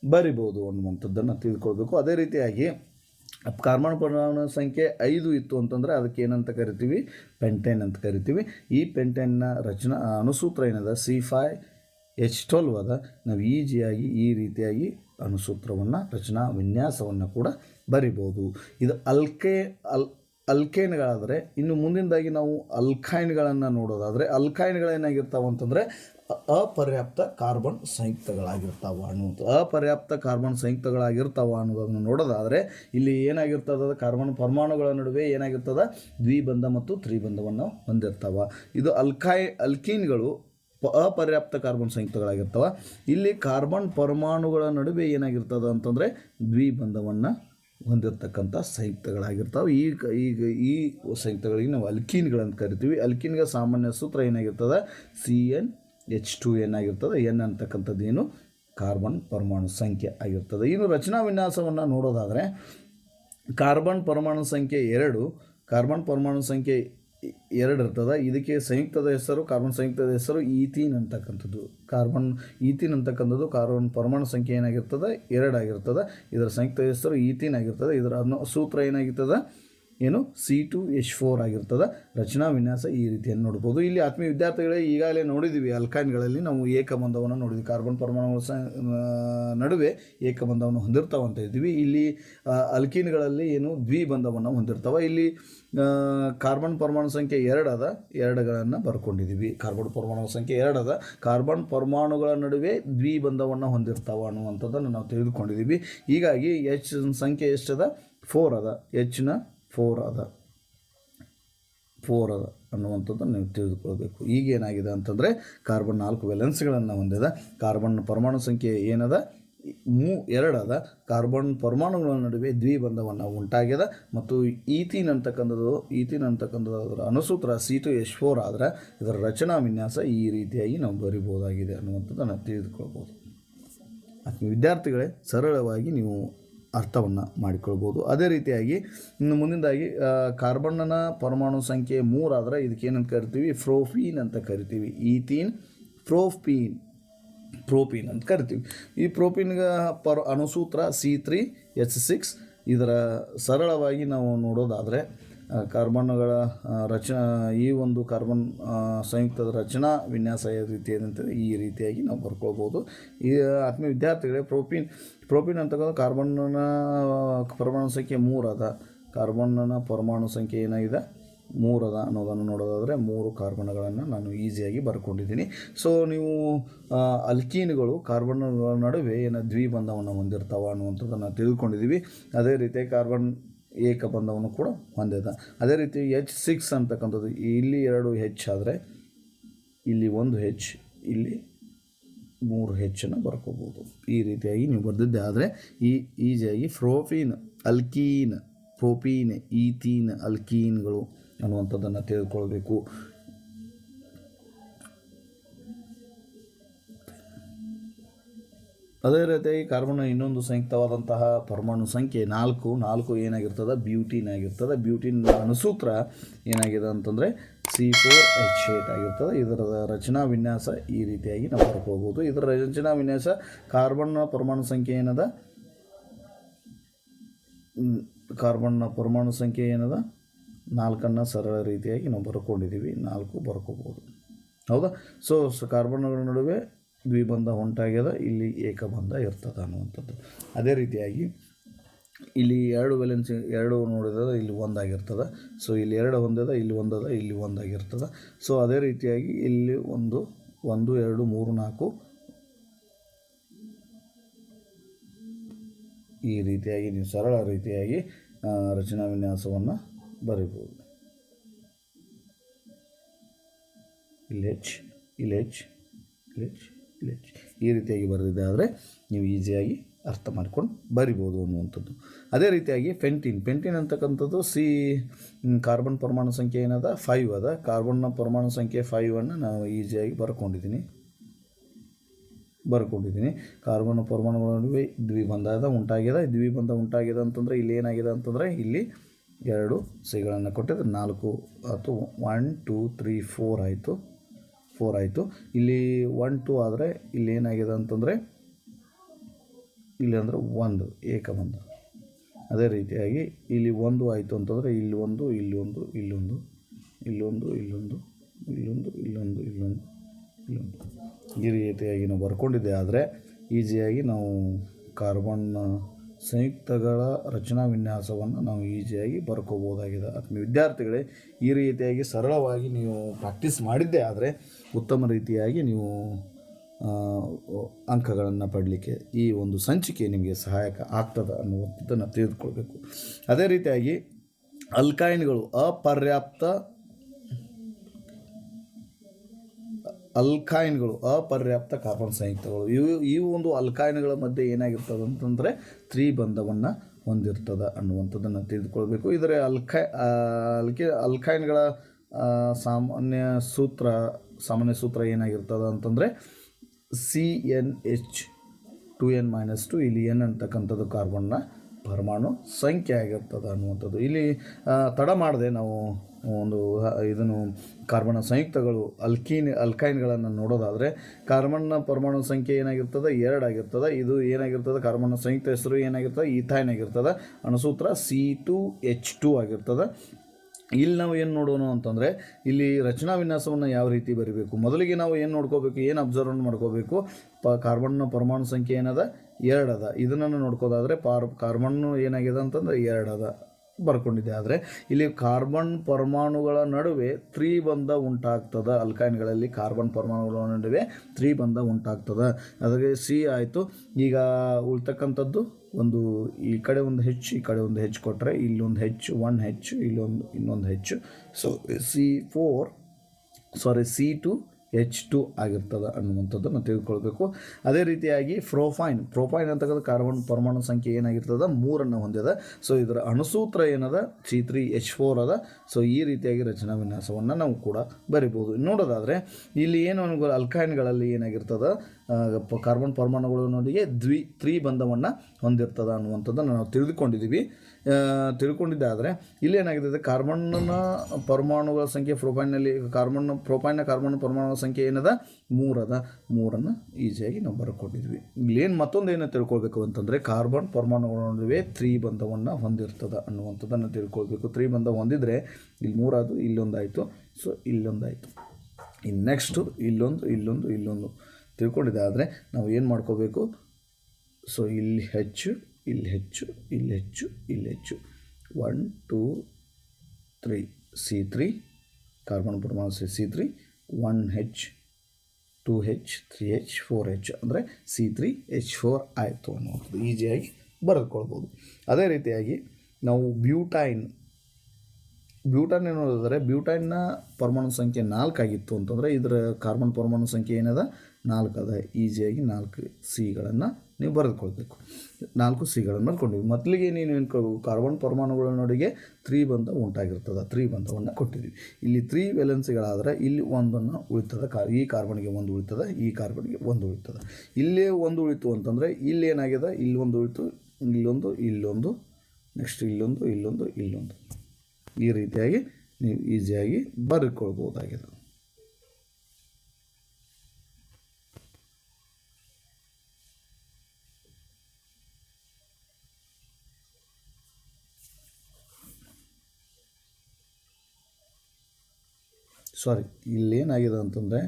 S1: ಬರಿಬೋದು ಅನ್ನುವಂಥದ್ದನ್ನು ತಿಳ್ಕೊಳ್ಬೇಕು ಅದೇ ರೀತಿಯಾಗಿ ಕಾರ್ಬನ್ ಪರಮಾಣು ಸಂಖ್ಯೆ ಐದು ಇತ್ತು ಅಂತಂದರೆ ಅದಕ್ಕೆ ಏನಂತ ಕರಿತೀವಿ? ಪೆಂಟೈನ್ ಅಂತ ಕರಿತೀವಿ. ಈ ಪೆಂಟೈನ್ನ ರಚನಾ ಅನುಸೂತ್ರ ಏನದ? ಸಿ ಫೈ ಎಚ್ ಟ್ವೆಲ್ವ್ ಅದ. ನಾವು ಈಜಿಯಾಗಿ ಈ ರೀತಿಯಾಗಿ ಅನುಸೂತ್ರವನ್ನು ರಚನಾ ವಿನ್ಯಾಸವನ್ನು ಕೂಡ ಬರಿಬೋದು. ಇದು ಅಲ್ಕೆ ಅಲ್ ಅಲ್ಕೈನ್ಗಳಾದರೆ ಇನ್ನು ಮುಂದಿನದಾಗಿ ನಾವು ಅಲ್ಕೈನ್ಗಳನ್ನು ನೋಡೋದಾದರೆ ಅಲ್ಕೈನ್ಗಳೇನಾಗಿರ್ತಾವಂತಂದರೆ ಅಪರ್ಯಾಪ್ತ ಕಾರ್ಬನ್ ಸಂಯುಕ್ತಗಳಾಗಿರ್ತಾವ ಅನ್ನುವಂಥ ಅಪರ್ಯಾಪ್ತ ಕಾರ್ಬನ್ ಸಂಯುಕ್ತಗಳಾಗಿರ್ತಾವ ಅನ್ನೋದನ್ನು ನೋಡೋದಾದರೆ ಇಲ್ಲಿ ಏನಾಗಿರ್ತದ ಕಾರ್ಬನ್ ಪರಮಾಣುಗಳ ನಡುವೆ ಏನಾಗಿರ್ತದ? ದ್ವಿಬಂಧ ಮತ್ತು ತ್ರಿಬಂಧವನ್ನು ಹೊಂದಿರ್ತಾವ. ಇದು ಅಲ್ಕಾಯ್ ಅಲ್ಕೀನ್ಗಳು ಅಪರ್ಯಾಪ್ತ ಕಾರ್ಬನ್ ಸಂಯುಕ್ತಗಳಾಗಿರ್ತವೆ. ಇಲ್ಲಿ ಕಾರ್ಬನ್ ಪರಮಾಣುಗಳ ನಡುವೆ ಏನಾಗಿರ್ತದ ಅಂತಂದರೆ ದ್ವಿಬಂಧವನ್ನು ಹೊಂದಿರತಕ್ಕಂಥ ಸಂಯುಕ್ತಗಳಾಗಿರ್ತಾವೆ. ಈ ಈಗ ಈ ಸಂಯುಕ್ತಗಳಿಗೆ ನಾವು ಅಲ್ಕೀನ್ಗಳಂತ ಕರಿತೀವಿ. ಅಲ್ಕೀನ್ಗೆ ಸಾಮಾನ್ಯ ಸೂತ್ರ ಏನಾಗಿರ್ತದೆ? C n H two n ಆಗಿರ್ತದೆ ಎನ್ ಅಂತಕ್ಕಂಥದ್ದು ಏನು? ಕಾರ್ಬನ್ ಪರಮಾಣು ಸಂಖ್ಯೆ ಆಗಿರ್ತದೆ. ಇನ್ನು ರಚನಾ ವಿನ್ಯಾಸವನ್ನು ನೋಡೋದಾದರೆ ಕಾರ್ಬನ್ ಪರಮಾಣು ಸಂಖ್ಯೆ ಎರಡು ಕಾರ್ಬನ್ ಪರಮಾಣು ಸಂಖ್ಯೆ ಎರಡು ಇರ್ತದೆ. ಇದಕ್ಕೆ ಸಂಯುಕ್ತದ ಹೆಸರು ಕಾರ್ಬನ್ ಸಂಯುಕ್ತದ ಹೆಸರು ಈಥೀನ್ ಅಂತಕ್ಕಂಥದ್ದು. ಕಾರ್ಬನ್ ಈಥೀನ್ ಅಂತಕ್ಕಂಥದ್ದು ಕಾರ್ಬನ್ ಪರಮಾಣು ಸಂಖ್ಯೆ ಏನಾಗಿರ್ತದೆ? ಎರಡಾಗಿರ್ತದೆ ಇದರ ಸಂಯುಕ್ತ ಹೆಸರು ಈಥೀನ್ ಆಗಿರ್ತದೆ. ಇದರ ಸೂತ್ರ ಏನಾಗಿರ್ತದೆ? ಏನು? ಸಿ ಟು ಎಚ್ ಫೋರ್ ಆಗಿರ್ತದೆ. ರಚನಾ ವಿನ್ಯಾಸ ಈ ರೀತಿಯನ್ನು ನೋಡ್ಬೋದು. ಇಲ್ಲಿ ಆತ್ಮೀಯ ವಿದ್ಯಾರ್ಥಿಗಳೇ ಈಗಾಗಲೇ ನೋಡಿದ್ದೀವಿ ಅಲ್ಕೈನ್ಗಳಲ್ಲಿ ನಾವು ಏಕಬಂಧವನ್ನು ನೋಡಿದ್ವಿ. ಕಾರ್ಬನ್ ಆ, ನಡುವೆ ಏಕಬಂಧವನ್ನು ಹೊಂದಿರ್ತಾವೆ ಅಂತ ಇದ್ದೀವಿ. ಇಲ್ಲಿ ಅಲ್ಕೀನ್ಗಳಲ್ಲಿ ಏನು? ದ್ವಿಬಂಧವನ್ನು ಹೊಂದಿರ್ತಾವೆ. ಇಲ್ಲಿ ಕಾರ್ಬನ್ ಪರಮಾಣು ಸಂಖ್ಯೆ ಎರಡದ ಎರಡುಗಳನ್ನು ಬರ್ಕೊಂಡಿದ್ದೀವಿ. ಕಾರ್ಬನ್ ಪರಮಾಣು ಸಂಖ್ಯೆ ಎರಡದ ಕಾರ್ಬನ್ ಪರಮಾಣುಗಳ ನಡುವೆ ದ್ವಿಬಂಧವನ್ನು ಹೊಂದಿರ್ತಾವೆ ಅನ್ನುವಂಥದ್ದನ್ನು ನಾವು ತಿಳಿದುಕೊಂಡಿದ್ದೀವಿ. ಹೀಗಾಗಿ ಎಚ್ ಸಂಖ್ಯೆ ಎಷ್ಟದ? ಫೋರ್ ಅದ. ಎಚ್ನ ಫೋರ್ ಅದ. ಫೋರ್ ಅದ ಅನ್ನುವಂಥದ್ದನ್ನು ನೀವು ತಿಳಿದುಕೊಳ್ಬೇಕು. ಈಗ ಏನಾಗಿದೆ ಅಂತಂದರೆ ಕಾರ್ಬನ್ ನಾಲ್ಕು ವೆಲೆನ್ಸ್ಗಳನ್ನು ಹೊಂದಿದೆ. ಕಾರ್ಬನ್ ಪರಮಾಣು ಸಂಖ್ಯೆ ಏನದ? ಮೂ ಎರಡು ಅದ. ಕಾರ್ಬನ್ ಪರಮಾಣುಗಳ ನಡುವೆ ದ್ವಿಬಂಧವನ್ನು ಉಂಟಾಗ್ಯದ ಮತ್ತು ಈಥೀನ್ ಅಂತಕ್ಕಂಥದ್ದು ಈಥೀನ್ ಅಂತಕ್ಕಂಥದ್ದು ಅದರ ಅನುಸೂತ್ರ ಸಿ ಟು ಎಚ್ ಫೋರ್ ಆದರೆ ಇದರ ರಚನಾ ವಿನ್ಯಾಸ ಈ ರೀತಿಯಾಗಿ ನಾವು ಬರಿಬೋದಾಗಿದೆ ಅನ್ನುವಂಥದ್ದನ್ನು ತಿಳಿದುಕೊಳ್ಬೋದು. ವಿದ್ಯಾರ್ಥಿಗಳೇ, ಸರಳವಾಗಿ ನೀವು ಅರ್ಥವನ್ನು ಮಾಡಿಕೊಳ್ಬೋದು. ಅದೇ ರೀತಿಯಾಗಿ ಇನ್ನು ಮುಂದಿನದಾಗಿ ಕಾರ್ಬನ್ನ ಪರಮಾಣು ಸಂಖ್ಯೆ ಮೂರಾದರೆ ಇದಕ್ಕೇನಂತ ಕರಿತೀವಿ? ಫ್ರೋಫೀನ್ ಅಂತ ಕರಿತೀವಿ. ಈಥೀನ್ ಫ್ರೋಫೀನ್ ಪ್ರೋಪೀನ್ ಅಂತ ಕರಿತೀವಿ. ಈ ಪ್ರೋಪೀನ್ಗೆ ಪರ್, ಅಣುಸೂತ್ರ ಸಿ ತ್ರೀ ಎಚ್ ಸಿಕ್ಸ್ ಇದರ ಸರಳವಾಗಿ ನಾವು ನೋಡೋದಾದರೆ ಕಾರ್ಬನ್ಗಳ ರಚ, ಈ ಒಂದು ಕಾರ್ಬನ್ ಸಂಯುಕ್ತದ ರಚನಾ ವಿನ್ಯಾಸ ರೀತಿ ಏನಂತಂದರೆ ಈ ರೀತಿಯಾಗಿ ನಾವು ಬರ್ಕೊಳ್ಬೋದು. ಈ ಆತ್ಮೀಯ ವಿದ್ಯಾರ್ಥಿಗಳೇ, ಪ್ರೋಪೀನ್ ಪ್ರೋಪೀನ್ ಅಂತಕ್ಕಂಥ ಕಾರ್ಬನ್ನ, ಪರಮಾಣು ಸಂಖ್ಯೆ ಮೂರು ಅದ. ಕಾರ್ಬನ್ನ ಪರಮಾಣು ಸಂಖ್ಯೆ ಏನಾಗಿದೆ? ಮೂರು ಅದ ಅನ್ನೋದನ್ನು ನೋಡೋದಾದರೆ ಮೂರು ಕಾರ್ಬನ್ಗಳನ್ನು ನಾನು ಈಸಿಯಾಗಿ ಬರ್ಕೊಂಡಿದ್ದೀನಿ. ಸೊ, ನೀವು ಅಲ್ಕೀನ್ಗಳು ಕಾರ್ಬನ್ಗಳ ನಡುವೆ ಏನು ದ್ವಿಬಂಧವನ್ನು ಹೊಂದಿರ್ತಾವ ಅನ್ನುವಂಥದ್ದನ್ನು ತಿಳ್ಕೊಂಡಿದ್ದೀವಿ ಅದೇ ರೀತಿ ಕಾರ್ಬನ್ ಏಕಬಂಧವನ್ನು ಕೂಡ ಹೊಂದಿದೆ. ಅದೇ ರೀತಿ ಎಚ್ ಸಿಕ್ಸ್ ಅಂತಕ್ಕಂಥದ್ದು ಇಲ್ಲಿ ಎರಡು ಹೆಚ್ ಆದರೆ ಇಲ್ಲಿ ಒಂದು ಹೆಚ್ ಇಲ್ಲಿ ಮೂರು ಹೆಚ್ಚನ್ನು ಬರ್ಕೋಬೋದು. ಈ ರೀತಿಯಾಗಿ ನೀವು ಬರೆದಿದ್ದೆ ಆದರೆ ಈ ಈಸಿಯಾಗಿ ಫ್ರೋಫೀನ್ ಅಲ್ಕೀನ್ ಪ್ರೋಪೀನ್ ಈಥೀನ್ ಅಲ್ಕೀನ್ಗಳು ಅನ್ನುವಂಥದ್ದನ್ನು ತಿಳಿದುಕೊಳ್ಬೇಕು ಅದೇ ರೀತಿಯಾಗಿ ಕಾರ್ಬನ್ ಇನ್ನೊಂದು ಸಂಯುಕ್ತವಾದಂತಹ ಪರಮಾಣು ಸಂಖ್ಯೆ ನಾಲ್ಕು ನಾಲ್ಕು ಏನಾಗಿರ್ತದೆ? ಬ್ಯೂಟಿನ್ ಆಗಿರ್ತದೆ. ಬ್ಯೂಟಿನ್ ಅಣುಸೂತ್ರ ಏನಾಗಿದೆ ಅಂತಂದರೆ ಸಿ ಫೋರ್ ಎಚ್ ಏಟ್ ಆಗಿರ್ತದೆ. ಇದರ ರಚನಾ ವಿನ್ಯಾಸ ಈ ರೀತಿಯಾಗಿ ನಾವು ಬರ್ಕೋಬೋದು ಇದರ ರಚನಾ ವಿನ್ಯಾಸ ಕಾರ್ಬನ್ನ ಪರಮಾಣು ಸಂಖ್ಯೆ ಏನದ? ಕಾರ್ಬನ್ನ ಪರಮಾಣು ಸಂಖ್ಯೆ ಏನದ? ನಾಲ್ಕನ್ನು ಸರಳ ರೀತಿಯಾಗಿ ನಾವು ಬರ್ಕೊಂಡಿದ್ದೀವಿ ನಾಲ್ಕು ಬರ್ಕೋಬೋದು ಹೌದಾ? ಸೊ ಸೊ ಕಾರ್ಬನ್ಗಳ ನಡುವೆ ದ್ವಿಬಂಧ ಉಂಟಾಗ್ಯದ, ಇಲ್ಲಿ ಏಕಬಂಧ ಇರ್ತದೆ ಅನ್ನುವಂಥದ್ದು. ಅದೇ ರೀತಿಯಾಗಿ ಇಲ್ಲಿ ಎರಡು ವೆಲೆನ್ಸ್, ಎರಡು ನೋಡಿದ್ರೆ ಇಲ್ಲಿ ಒಂದಾಗಿರ್ತದೆ. ಸೊ ಇಲ್ಲಿ ಎರಡು ಹೊಂದದ ಇಲ್ಲಿ ಒಂದದ, ಇಲ್ಲಿ ಒಂದಾಗಿರ್ತದೆ. ಸೊ ಅದೇ ರೀತಿಯಾಗಿ ಇಲ್ಲಿ ಒಂದು ಒಂದು, ಎರಡು, ಮೂರು, ನಾಲ್ಕು ಈ ರೀತಿಯಾಗಿ ನೀವು ಸರಳ ರೀತಿಯಾಗಿ ರಚನಾ ವಿನ್ಯಾಸವನ್ನು ಬರೀಬೋದು ಇಲ್ಲಿ ಹೆಚ್ ಇಲ್ಲಿ ಹೆಚ್ ಇಲ್ಲಿ ಹೆಚ್ ಈ ರೀತಿಯಾಗಿ ಬರೆದಿದೆ ಆದರೆ ನೀವು ಈಸಿಯಾಗಿ ಅರ್ಥ ಮಾಡ್ಕೊಂಡು ಬರಿಬೋದು ಅನ್ನುವಂಥದ್ದು. ಅದೇ ರೀತಿಯಾಗಿ ಫೆಂಟಿನ್ ಫೆಂಟಿನ್ ಅಂತಕ್ಕಂಥದ್ದು ಸಿ ಕಾರ್ಬನ್ ಪರಮಾಣು ಸಂಖ್ಯೆ ಏನದ? ಫೈವ್ ಅದ. ಕಾರ್ಬನ್ನ ಪರಮಾಣು ಸಂಖ್ಯೆ ಫೈವನ್ನು ನಾವು ಈಸಿಯಾಗಿ ಬರ್ಕೊಂಡಿದ್ದೀನಿ. ಬರ್ಕೊಂಡಿದ್ದೀನಿ. ಕಾರ್ಬನ್ ಪರಮಾಣುಗಳ ನಡುವೆ ದ್ವಿಬಂಧ ಉಂಟಾಗಿದೆ ದ್ವಿಬಂಧ ಉಂಟಾಗಿದೆ ಅಂತಂದರೆ ಇಲ್ಲಿ ಏನಾಗಿದೆ ಅಂತಂದರೆ ಇಲ್ಲಿ ಎರಡು ಸಿಗಳನ್ನು ಕೊಟ್ಟಿದ್ರೆ ನಾಲ್ಕು, ಅಥವಾ ಒನ್ ಟೂ ತ್ರೀ ಫೋರ್ ಆಯಿತು. ಫೋರ್ ಆಯಿತು. ಇಲ್ಲಿ ಒನ್ ಟು ಆದರೆ ಇಲ್ಲಿ ಏನಾಗಿದೆ ಅಂತಂದರೆ ಇಲ್ಲಿ ಅಂದರೆ ಒಂದು ಏಕಬಂಧ ಅದೇ ರೀತಿಯಾಗಿ ಇಲ್ಲಿ ಒಂದು ಆಯಿತು ಅಂತಂದರೆ ಇಲ್ಲಿ ಒಂದು ಇಲ್ಲಿ ಒಂದು ಇಲ್ಲೊಂದು ಇಲ್ಲೊಂದು ಇಲ್ಲೊಂದು ಇಲ್ಲೊಂದು ಇಲ್ಲೊಂದು ಇಲ್ಲೊಂದು ಇಲ್ಲೊಂದು ಈ ರೀತಿಯಾಗಿ ನಾವು ಬರ್ಕೊಂಡಿದ್ದೆ. ಆದರೆ ಈಸಿಯಾಗಿ ನಾವು ಕಾರ್ಬನ್ ಸಂಯುಕ್ತಗಳ ರಚನಾ ವಿನ್ಯಾಸವನ್ನು ನಾವು ಈಸಿಯಾಗಿ ಬರ್ಕೋಬೋದಾಗಿದೆ. ಆತ್ಮೀಯ ವಿದ್ಯಾರ್ಥಿಗಳೇ, ಈ ರೀತಿಯಾಗಿ ಸರಳವಾಗಿ ನೀವು ಪ್ರಾಕ್ಟೀಸ್ ಮಾಡಿದ್ದೇ. ಆದರೆ ಉತ್ತಮ ರೀತಿಯಾಗಿ ನೀವು ಅಂಕಗಳನ್ನು ಪಡಲಿಕ್ಕೆ ಈ ಒಂದು ಸಂಚಿಕೆ ನಿಮಗೆ ಸಹಾಯಕ ಆಗ್ತದೆ ಅನ್ನುವಂಥದ್ದನ್ನು ತಿಳಿದುಕೊಳ್ಬೇಕು ಅದೇ ರೀತಿಯಾಗಿ ಅಲ್ಕಾಯಿನ್ಗಳು ಅಪರ್ಯಾಪ್ತ ಅಲ್ಕಾಯಿನ್ಗಳು ಅಪರ್ಯಾಪ್ತ ಕಾರ್ಬನ್ ಸಂಯುಕ್ತಗಳು. ಇವು ಈ ಒಂದು ಅಲ್ಕಾಯಿನ್ಗಳ ಮಧ್ಯೆ ಏನಾಗಿರ್ತದೆ ಅಂತಂದರೆ ತ್ರಿಬಂಧವನ್ನು ಹೊಂದಿರ್ತದೆ ಅನ್ನುವಂಥದ್ದನ್ನು ತಿಳಿದುಕೊಳ್ಬೇಕು ಇದರ ಅಲ್ಕೈ ಅಲ್ಕೆ ಅಲ್ಕೈನ್ಗಳ ಆ, ಸಾಮಾನ್ಯ ಸೂತ್ರ ಸಾಮಾನ್ಯ ಸೂತ್ರ ಏನಾಗಿರ್ತದೆ ಅಂತಂದರೆ C n H two n minus two ಇಲ್ಲಿ ಎನ್ ಅಂತಕ್ಕಂಥದ್ದು ಕಾರ್ಬನ್ನ ಪರಮಾಣು ಸಂಖ್ಯೆ ಆಗಿರ್ತದೆ ಅನ್ನುವಂಥದ್ದು. ಇಲ್ಲಿ ತಡ ಮಾಡದೆ ನಾವು ಒಂದು ಇದನ್ನು ಕಾರ್ಬನ್ನ ಸಂಯುಕ್ತಗಳು ಅಲ್ಕೀನ್ ಅಲ್ಕೈನ್ಗಳನ್ನು ನೋಡೋದಾದರೆ ಕಾರ್ಬನ್ನ ಪರಮಾಣು ಸಂಖ್ಯೆ ಏನಾಗಿರ್ತದೆ? ಎರಡಾಗಿರ್ತದೆ ಇದು ಏನಾಗಿರ್ತದೆ? ಕಾರ್ಬನ್ನ ಸಂಯುಕ್ತ ಹೆಸರು ಏನಾಗಿರ್ತದೆ? ಈಥೈನ್ ಆಗಿರ್ತದೆ. ಅಣುಸೂತ್ರ ಸಿ ಟು ಎಚ್ ಟು ಆಗಿರ್ತದೆ. ಇಲ್ಲಿ ನಾವು ಏನು ನೋಡೋಣ ಅಂತಂದರೆ, ಇಲ್ಲಿ ರಚನಾ ವಿನ್ಯಾಸವನ್ನು ಯಾವ ರೀತಿ ಬರೀಬೇಕು? ಮೊದಲಿಗೆ ನಾವು ಏನು ನೋಡ್ಕೋಬೇಕು? ಏನು ಅಬ್ಸರ್ವ್ ಮಾಡ್ಕೋಬೇಕು? ಪ ಕಾರ್ಬನ್ನ ಪರಮಾಣು ಸಂಖ್ಯೆ ಏನದ? ಎರಡದ ಇದನ್ನು ನೋಡ್ಕೋದಾದರೆ ಪಾರ್ ಕಾರ್ಬನ್ನು ಏನಾಗಿದೆ ಅಂತಂದರೆ ಎರಡದ ಬರ್ಕೊಂಡಿದೆ. ಆದರೆ ಇಲ್ಲಿ ಕಾರ್ಬನ್ ಪರಮಾಣುಗಳ ನಡುವೆ ತ್ರಿಬಂಧ ಉಂಟಾಗ್ತದೆ. ಅಲ್ಕೈನ್ಗಳಲ್ಲಿ ಕಾರ್ಬನ್ ಪರಮಾಣುಗಳ ನಡುವೆ ತ್ರಿಬಂಧ ಉಂಟಾಗ್ತದೆ. ಅದಕ್ಕೆ ಸಿ ಆಯಿತು. ಈಗ ಉಳ್ತಕ್ಕಂಥದ್ದು? ಒಂದು ಈ ಕಡೆ ಒಂದು ಹೆಚ್ಚು ಈ ಕಡೆ ಒಂದು ಹೆಚ್ಚು ಕೊಟ್ಟರೆ ಇಲ್ಲೊಂದು ಹೆಚ್ಚು ಒನ್ ಹೆಚ್ಚು ಇಲ್ಲೊಂದು ಇನ್ನೊಂದು ಹೆಚ್ಚು so C four sorry C two H two ಆಗಿರ್ತದೆ ಅನ್ನುವಂಥದ್ದನ್ನು ತಿಳ್ಕೊಳ್ಬೇಕು ಅದೇ ರೀತಿಯಾಗಿ ಫ್ರೋಫೈನ್ ಫ್ರೋಫೈನ್ ಅಂತಕ್ಕಂಥ ಕಾರ್ಬನ್ ಪರಮಾಣು ಸಂಖ್ಯೆ ಏನಾಗಿರ್ತದೆ? ಮೂರನ್ನು ಹೊಂದಿದೆ. ಸೊ ಇದರ ಅಣುಸೂತ್ರ ಏನದ? ಸಿ ತ್ರೀ ಎಚ್ ಫೋರ್ ಅದ. ಸೊ ಈ ರೀತಿಯಾಗಿ ರಚನಾ ವಿನ್ಯಾಸವನ್ನು ನಾವು ಕೂಡ ಬರಿಬೋದು. ನೋಡೋದಾದರೆ, ಇಲ್ಲಿ ಏನು ಅನುಕೂಲ ಅಲ್ಕೈನ್ಗಳಲ್ಲಿ ಏನಾಗಿರ್ತದೆ? ಕಾರ್ಬನ್ ಪರಮಾಣುಗಳೊಂದಿಗೆ ದ್ವಿ, ತ್ರಿಬಂಧವನ್ನು ಹೊಂದಿರ್ತದೆ ಅನ್ನುವಂಥದ್ದನ್ನು ನಾವು ತಿಳಿದುಕೊಂಡಿದ್ದೀವಿ. ತಿಳ್ಕೊಂಡಿದ್ದೆ ತಿಳ್ಕೊಂಡಿದ್ದಾದರೆ ಇಲ್ಲಿ ಏನಾಗಿದೆ ಕಾರ್ಬನ್ನ ಪರಮಾಣುಗಳ ಸಂಖ್ಯೆ ಪ್ರೊಪೈನ್ನಲ್ಲಿ ಕಾರ್ಬನ್ ಪ್ರೊಪೈನ್ನ ಕಾರ್ಬನ್ ಪರಮಾಣುಗಳ ಸಂಖ್ಯೆ ಏನದ? ಮೂರದ ಮೂರನ್ನು ಈಸಿಯಾಗಿ ನಾವು ಬರ್ಕೊಂಡಿದ್ವಿ ಇಲ್ಲಿ ಏನು ಮತ್ತೊಂದು ಏನು ತಿಳ್ಕೊಳ್ಬೇಕು ಅಂತಂದರೆ ಕಾರ್ಬನ್ ಪರಮಾಣುಗಳ ನಡುವೆ ತ್ರಿಬಂಧವನ್ನು ಹೊಂದಿರ್ತದೆ ಅನ್ನುವಂಥದ್ದನ್ನು ತಿಳ್ಕೊಳ್ಬೇಕು. ತ್ರಿಬಂಧ ಹೊಂದಿದರೆ ಇಲ್ಲಿ ಮೂರಾದು, ಇಲ್ಲೊಂದಾಯಿತು. ಸೊ, ಇಲ್ಲೊಂದಾಯಿತು. ಇನ್ನು ನೆಕ್ಸ್ಟು, ಇಲ್ಲೊಂದು ಇಲ್ಲೊಂದು ಇಲ್ಲೊಂದು. ತಿಳ್ಕೊಂಡಿದ್ದೆ ಆದರೆ ನಾವು ಏನು ಮಾಡ್ಕೋಬೇಕು? ಸೊ ಇಲ್ಲಿ ಹೆಚ್ಚು ಇಲ್ಲಿ ಹೆಚ್ಚು ಇಲ್ಲಿ ಹೆಚ್ಚು ಇಲ್ಲಿ ಹೆಚ್ಚು. One two three C three carbon ಪರಮಾಣು C C three one H two H three H four H ಅಂದರೆ ಸಿ ತ್ರೀ ಎಚ್ ಫೋರ್ ಆಯಿತು ಅನ್ನುವಂಥದ್ದು. ಈಸಿಯಾಗಿ ಬರೆದುಕೊಳ್ಬೋದು. ಅದೇ ರೀತಿಯಾಗಿ ನಾವು ಬ್ಯೂಟೈನ್ ಬ್ಯೂಟೈನ್ ಏನೋದಾದರೆ ಬ್ಯೂಟೈನ್ನ ಪರಮಾಣು ಸಂಖ್ಯೆ ನಾಲ್ಕಾಗಿತ್ತು ಅಂತಂದರೆ ಇದರ ಕಾರ್ಬನ್ ಪರಮಾಣು ಸಂಖ್ಯೆ ಏನದ? ನಾಲ್ಕು ಅದ ಈಸಿಯಾಗಿ ನಾಲ್ಕು ಸಿಗಳನ್ನು ನೀವು ಬರೆದುಕೊಳ್ಬೇಕು. ನಾಲ್ಕು ಸಿಗಳನ್ನು ಬರ್ಕೊಂಡಿವಿ ಮೊದಲಿಗೆ ನೀನು ಏನ್ಕೊಳ್ಬೇಕು ಕಾರ್ಬನ್ ಪರಮಾಣುಗಳ ತ್ರೀ ಬಂಧ ಉಂಟಾಗಿರ್ತದೆ. ತ್ರೀ ಬಂಧವನ್ನು ಕೊಟ್ಟಿದ್ದೀವಿ. ಇಲ್ಲಿ ತ್ರೀ ವೆಲೆನ್ಸಿಗಳಾದರೆ ಇಲ್ಲಿ ಒಂದನ್ನು ಉಳಿತದೆ ಕಾ, ಈ ಕಾರ್ಬನ್ಗೆ ಒಂದು ಉಳಿತದೆ, ಈ ಕಾರ್ಬನ್ಗೆ ಒಂದು ಉಳಿತದೆ. ಇಲ್ಲೇ ಒಂದು ಉಳಿತು ಅಂತಂದರೆ ಇಲ್ಲಿ ಏನಾಗಿದೆ ಇಲ್ಲಿ ಒಂದು ಉಳಿತು ಇಲ್ಲೊಂದು ಇಲ್ಲೊಂದು ನೆಕ್ಸ್ಟ್ ಇಲ್ಲೊಂದು ಇಲ್ಲೊಂದು ಇಲ್ಲೊಂದು ಈ ರೀತಿಯಾಗಿ ನೀವು ಈಸಿಯಾಗಿ ಬರೆದುಕೊಳ್ಬೋದಾಗಿದೆ. ಸಾರಿ, ಇಲ್ಲೇನಾಗಿದೆ ಅಂತಂದರೆ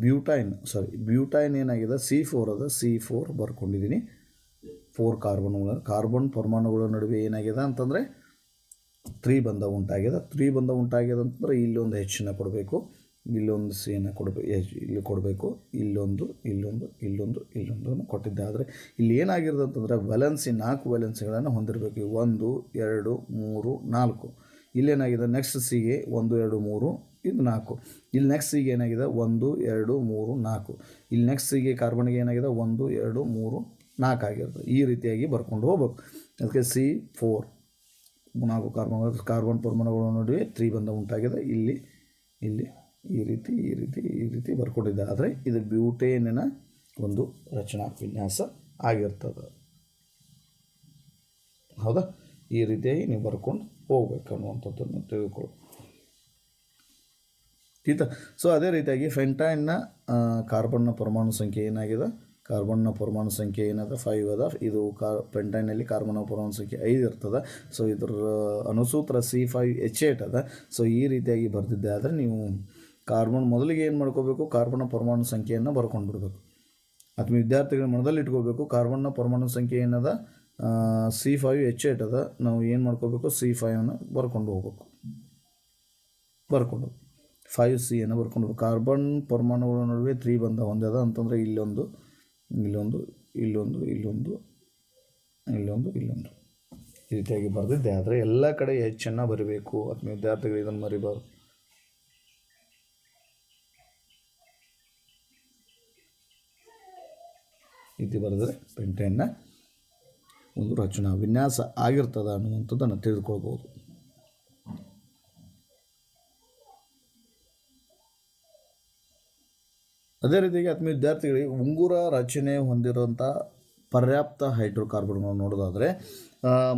S1: ಬ್ಯೂಟೈನ್, ಸಾರಿ, ಬ್ಯೂಟೈನ್ ಏನಾಗಿದೆ? ಸಿ ಫೋರ್ ಅದ ಸಿ ಫೋರ್ ಬರ್ಕೊಂಡಿದ್ದೀನಿ ಫೋರ್ ಕಾರ್ಬನ್ಗಳ ಕಾರ್ಬನ್ ಪರಮಾಣುಗಳ ನಡುವೆ ಏನಾಗಿದೆ ಅಂತಂದರೆ ತ್ರೀ ಬಂಧ ಉಂಟಾಗಿದೆ. ತ್ರೀ ಬಂಧ ಉಂಟಾಗಿದೆ ಅಂತಂದರೆ, ಇಲ್ಲೊಂದು ಹೆಚ್ಚಿನ ಕೊಡಬೇಕು. ಇಲ್ಲೊಂದು ಸಿಯನ್ನು ಕೊಡಬೇಕು ಇಲ್ಲಿ ಕೊಡಬೇಕು. ಇಲ್ಲೊಂದು ಇಲ್ಲೊಂದು ಇಲ್ಲೊಂದು ಇಲ್ಲೊಂದು ಕೊಟ್ಟಿದ್ದೆ. ಆದರೆ, ಇಲ್ಲಿ ಏನಾಗಿರೋದು ಅಂತಂದರೆ ವ್ಯಾಲೆನ್ಸಿ ನಾಲ್ಕು ವ್ಯಾಲೆನ್ಸಿಗಳನ್ನು ಹೊಂದಿರಬೇಕು. ಒಂದು, ಎರಡು, ಮೂರು, ನಾಲ್ಕು. ಇಲ್ಲೇನಾಗಿದೆ? ನೆಕ್ಸ್ಟ್ ಸಿಗೆ ಒಂದು, ಎರಡು, ಮೂರು, ಇದು ನಾಲ್ಕು. ಇಲ್ಲಿ ನೆಕ್ಸ್ಟ್ ಸಿಗೆ ಏನಾಗಿದೆ? ಒಂದು, ಎರಡು, ಮೂರು, ನಾಲ್ಕು. ಇಲ್ಲಿ ನೆಕ್ಸ್ಟ್ ಸಿಗೆ ಕಾರ್ಬನ್ಗೆ ಏನಾಗಿದೆ? ಒಂದು, ಎರಡು, ಮೂರು, ನಾಲ್ಕು ಆಗಿರ್ತದೆ ಈ ರೀತಿಯಾಗಿ ಬರ್ಕೊಂಡು ಹೋಗ್ಬೇಕು. ಅದಕ್ಕೆ ಸಿ ಫೋರ್ ನಾಲ್ಕು ಕಾರ್ಬನ್ ಕಾರ್ಬನ್ ಪರಮಾಣುಗಳ ನಡುವೆ ತ್ರೀ ಬಂಧ ಉಂಟಾಗಿದೆ. ಇಲ್ಲಿ ಇಲ್ಲಿ ಈ ರೀತಿ ಈ ರೀತಿ ಈ ರೀತಿ ಬರ್ಕೊಂಡಿದ್ದೆ ಆದರೆ ಇದು ಬ್ಯೂಟೇನಿನ ಒಂದು ರಚನಾ ವಿನ್ಯಾಸ ಆಗಿರ್ತದೆ. ಹೌದಾ? ಈ ರೀತಿಯಾಗಿ ನೀವು ಬರ್ಕೊಂಡು ಹೋಗ್ಬೇಕು ಅನ್ನುವಂಥದ್ದನ್ನು ತಿಳ್ಕೊಳ್ಳಿ ಈತ ಸೊ ಅದೇ ರೀತಿಯಾಗಿ ಫೆಂಟೈನ್ನ ಕಾರ್ಬನ್ನ ಪರಮಾಣು ಸಂಖ್ಯೆ ಏನಾಗಿದೆ? ಕಾರ್ಬನ್ನ ಪರಮಾಣು ಸಂಖ್ಯೆ ಏನದ? ಫೈವ್ ಅದ. ಇದು ಕಾರ್ ಪೆಂಟೈನಲ್ಲಿ ಕಾರ್ಬನ್ನ ಪರಮಾಣು ಸಂಖ್ಯೆ ಐದು ಇರ್ತದೆ. ಸೊ ಇದ್ರ, ಅನುಸೂತ್ರ ಸಿ ಫೈವ್ ಎಚ್ ಏಟ್ ಅದ. ಸೊ ಈ ರೀತಿಯಾಗಿ ಬರೆದಿದ್ದೆ. ಆದರೆ ನೀವು ಕಾರ್ಬನ್ ಮೊದಲಿಗೆ ಏನು ಮಾಡ್ಕೋಬೇಕು? ಕಾರ್ಬನ್ನ ಪರಮಾಣು ಸಂಖ್ಯೆಯನ್ನು ಬರ್ಕೊಂಡು ಬಿಡಬೇಕು ಅಥವಾ ವಿದ್ಯಾರ್ಥಿಗಳ ಮನದಲ್ಲಿ ಇಟ್ಕೋಬೇಕು ಕಾರ್ಬನ್ನ ಪರಮಾಣು ಸಂಖ್ಯೆ ಏನದ? ಸಿ ಫೈವ್ ಎಚ್ ಏಟ್ ಅದ. ನಾವು ಏನು ಮಾಡ್ಕೋಬೇಕು? ಸಿ ಫೈವನ್ನು ಬರ್ಕೊಂಡು ಹೋಗ್ಬೇಕು. ಬರ್ಕೊಂಡು ಫೈವ್ ಸಿ ಅನ್ನು ಬರ್ಕೊಂಡು. ಕಾರ್ಬನ್ ಪರಮಾಣುಗಳ ನಡುವೆ ತ್ರೀ ಬಂಧ ಅದ. ಅಂತಂದರೆ ಇಲ್ಲೊಂದು ಇಲ್ಲೊಂದು ಇಲ್ಲೊಂದು ಇಲ್ಲೊಂದು ಇಲ್ಲೊಂದು ಇಲ್ಲೊಂದು. ಈ ರೀತಿಯಾಗಿ ಬರೆದಿದ್ದೆ ಆದರೆ ಎಲ್ಲ ಕಡೆ ಹೆಚ್ಚನ್ನು ಬರಿಬೇಕು. ಅಥವಾ ವಿದ್ಯಾರ್ಥಿಗಳು ಇದನ್ನು ಮರಿಬಾರ್ದು. ಇದು ಬರೆದ್ರೆ ಪೆಂಟೆಯನ್ನು ಒಂದು ರಚನಾ ವಿನ್ಯಾಸ ಆಗಿರ್ತದೆ ಅನ್ನುವಂಥದ್ದನ್ನು ತಿಳಿದುಕೊಳ್ಬೋದು. ಅದೇ ರೀತಿಯಾಗಿ ಆತ್ಮೀಯ ವಿದ್ಯಾರ್ಥಿಗಳಿಗೆ ಉಂಗುರ ರಚನೆ ಹೊಂದಿರುವಂಥ ಪರ್ಯಾಪ್ತ ಹೈಡ್ರೋಕಾರ್ಬನ್ಗಳನ್ನು ನೋಡೋದಾದರೆ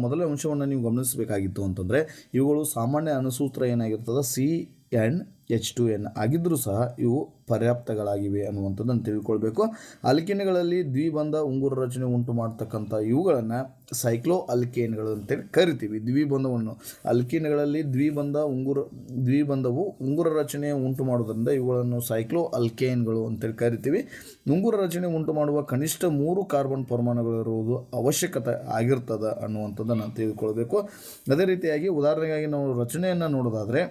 S1: ಮೊದಲನೇ ಅಂಶವನ್ನು ನೀವು ಗಮನಿಸಬೇಕಾಗಿತ್ತು ಅಂತಂದರೆ, ಇವುಗಳು ಸಾಮಾನ್ಯ ಅನುಸೂತ್ರ ಏನಾಗಿರ್ತದೆ C n H two n ಆಗಿದ್ದರೂ ಸಹ ಇವು ಪರ್ಯಾಪ್ತಗಳಾಗಿವೆ ಅನ್ನುವಂಥದ್ದನ್ನು ತಿಳ್ಕೊಳ್ಬೇಕು. ಅಲ್ಕೇನ್ಗಳಲ್ಲಿ ದ್ವಿಬಂಧ ಉಂಗುರ ರಚನೆ ಉಂಟು ಮಾಡ್ತಕ್ಕಂಥ ಇವುಗಳನ್ನು ಸೈಕ್ಲೋ ಅಲ್ಕೇನ್ಗಳು ಅಂತೇಳಿ ಕರಿತೀವಿ. ದ್ವಿಬಂಧವನ್ನು ಅಲ್ಕೇನ್ಗಳಲ್ಲಿ ದ್ವಿಬಂಧ ಉಂಗುರ, ದ್ವಿಬಂಧವು ಉಂಗುರ ರಚನೆ ಉಂಟು ಮಾಡೋದ್ರಿಂದ ಇವುಗಳನ್ನು ಸೈಕ್ಲೋ ಅಲ್ಕೇನ್ಗಳು ಅಂತೇಳಿ ಕರಿತೀವಿ. ಉಂಗುರ ರಚನೆ ಉಂಟು ಮಾಡುವ ಕನಿಷ್ಠ ಮೂರು ಕಾರ್ಬನ್ ಪರಮಾಣುಗಳಿರುವುದು ಅವಶ್ಯಕತೆ ಆಗಿರ್ತದೆ ಅನ್ನುವಂಥದ್ದನ್ನು ತಿಳ್ಕೊಳ್ಬೇಕು ಅದೇ ರೀತಿಯಾಗಿ ಉದಾಹರಣೆಗಾಗಿ ನಾವು ರಚನೆಯನ್ನು ನೋಡೋದಾದರೆ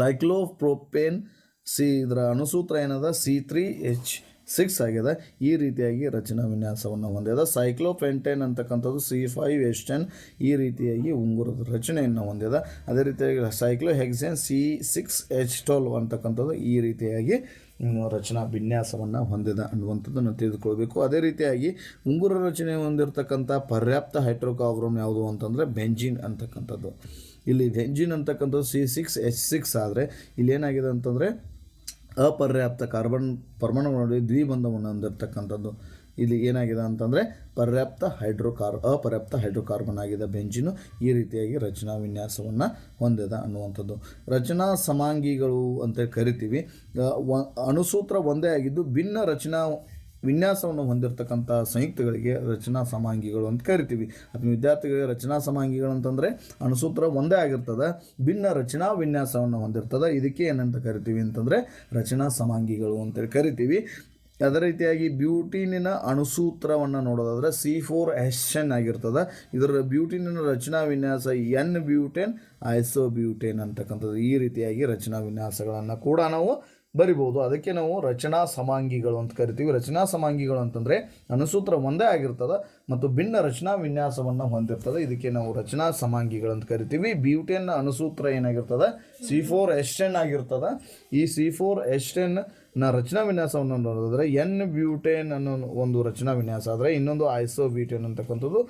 S1: ಸೈಕ್ಲೋಪ್ರೋಪೇನ್ ಸಿ ಇದರ ಅಣುಸೂತ್ರ ಏನದ? ಸಿ ತ್ರೀ ಎಚ್ ಸಿಕ್ಸ್ ಆಗಿದೆ. ಈ ರೀತಿಯಾಗಿ ರಚನಾ ವಿನ್ಯಾಸವನ್ನು ಹೊಂದಿದೆ. ಸೈಕ್ಲೋಪೆಂಟೇನ್ ಅಂತಕ್ಕಂಥದ್ದು ಸಿ ಫೈವ್ ಎಚ್ ಟೆನ್ ಈ ರೀತಿಯಾಗಿ ಉಂಗುರದ ರಚನೆಯನ್ನು ಹೊಂದಿದೆ. ಅದೇ ರೀತಿಯಾಗಿ cyclohexene C six H twelve ಅಂತಕ್ಕಂಥದ್ದು ಈ ರೀತಿಯಾಗಿ ರಚನಾ ವಿನ್ಯಾಸವನ್ನು ಹೊಂದಿದೆ. ಅನ್ನುವಂಥದ್ದನ್ನು ತಿಳಿದುಕೊಳ್ಬೇಕು. ಅದೇ ರೀತಿಯಾಗಿ ಉಂಗುರ ರಚನೆ ಹೊಂದಿರತಕ್ಕಂಥ ಪರ್ಯಾಪ್ತ ಹೈಡ್ರೋಕಾರ್ಬನ್ ಯಾವುದು ಅಂತಂದರೆ ಬೆಂಜಿನ್ ಅಂತಕ್ಕಂಥದ್ದು. ಇಲ್ಲಿ ಎಂಜಿನ್ ಅಂತಕ್ಕಂಥದ್ದು ಸಿ ಸಿಕ್ಸ್ ಎಚ್ ಸಿಕ್ಸ್ ಆದರೆ ಇಲ್ಲಿ ಏನಾಗಿದೆ ಅಂತಂದರೆ ಅಪರ್ಯಾಪ್ತ ಕಾರ್ಬನ್ ಪರಮಾಣುಗಳಲ್ಲಿ ದ್ವಿಬಂಧವನ್ನು ಹೊಂದಿರತಕ್ಕಂಥದ್ದು. ಇಲ್ಲಿ ಏನಾಗಿದೆ ಅಂತಂದರೆ ಪರ್ಯಾಪ್ತ ಹೈಡ್ರೋಕಾರ್ ಅಪರ್ಯಾಪ್ತ ಹೈಡ್ರೋಕಾರ್ಬನ್ ಆಗಿದೆ. ಬೆಂಜಿನು ಈ ರೀತಿಯಾಗಿ ರಚನಾ ವಿನ್ಯಾಸವನ್ನು ಹೊಂದಿದ ಅನ್ನುವಂಥದ್ದು. ರಚನಾ ಸಮಾಂಗಿಗಳು ಅಂತ ಕರಿತೀವಿ. ಅಣುಸೂತ್ರ ಒಂದೇ ಆಗಿದ್ದು ಭಿನ್ನ ರಚನಾ ವಿನ್ಯಾಸವನ್ನು ಹೊಂದಿರತಕ್ಕಂಥ ಸಂಯುಕ್ತಗಳಿಗೆ ರಚನಾ ಸಮಾಂಗಿಗಳು ಅಂತ ಕರಿತೀವಿ. ಅಥವಾ ವಿದ್ಯಾರ್ಥಿಗಳಿಗೆ ರಚನಾ ಸಮಾಂಗಿಗಳು ಅಂತಂದರೆ ಅಣುಸೂತ್ರ ಒಂದೇ ಆಗಿರ್ತದೆ, ಭಿನ್ನ ರಚನಾ ವಿನ್ಯಾಸವನ್ನು ಹೊಂದಿರ್ತದೆ. ಇದಕ್ಕೆ ಏನಂತ ಕರಿತೀವಿ ಅಂತಂದರೆ ರಚನಾ ಸಮಾಂಗಿಗಳು ಅಂತೇಳಿ ಕರಿತೀವಿ. ಅದೇ ರೀತಿಯಾಗಿ ಬ್ಯೂಟಿನಿನ ಅಣುಸೂತ್ರವನ್ನು ನೋಡೋದಾದ್ರೆ ಸಿ ಫೋರ್ ಎನ್ ಆಗಿರ್ತದೆ. ಇದರ ಬ್ಯೂಟಿನಿನ ರಚನಾ ವಿನ್ಯಾಸ ಎನ್ ಬ್ಯೂಟೇನ್ ಐಸೋ ಬ್ಯೂಟೇನ್ ಅಂತಕ್ಕಂಥದ್ದು ಈ ರೀತಿಯಾಗಿ ರಚನಾ ವಿನ್ಯಾಸಗಳನ್ನು ಕೂಡ ನಾವು ಬರಿಬೋದು. ಅದಕ್ಕೆ ನಾವು ರಚನಾ ಸಮಾಂಗಿಗಳು ಅಂತ ಕರಿತೀವಿ. ರಚನಾ ಸಮಾಂಗಿಗಳು ಅಂತಂದರೆ ಅನುಸೂತ್ರ ಒಂದೇ ಆಗಿರ್ತದೆ ಮತ್ತು ಭಿನ್ನ ರಚನಾ ವಿನ್ಯಾಸವನ್ನು ಹೊಂದಿರ್ತದೆ. ಇದಕ್ಕೆ ನಾವು ರಚನಾ ಸಮಾಂಗಿಗಳು ಅಂತ ಕರಿತೀವಿ. ಬ್ಯೂಟೆನ್ ಅನುಸೂತ್ರ ಏನಾಗಿರ್ತದೆ? ಸಿ ಫೋರ್ ಎಸ್ ಆಗಿರ್ತದೆ. ಈ ಸಿ ಫೋರ್ ಎಸ್ ಟೆನ್ ನ ರಚನಾ ವಿನ್ಯಾಸವನ್ನು ನೋಡಿದ್ರೆ ಎನ್ ಬ್ಯೂಟೇನ್ ಅನ್ನೋ ಒಂದು ರಚನಾ ವಿನ್ಯಾಸ. ಆದರೆ ಇನ್ನೊಂದು ಐಸೋ ಬ್ಯೂಟೇನ್ ಅಂತಕ್ಕಂಥದ್ದು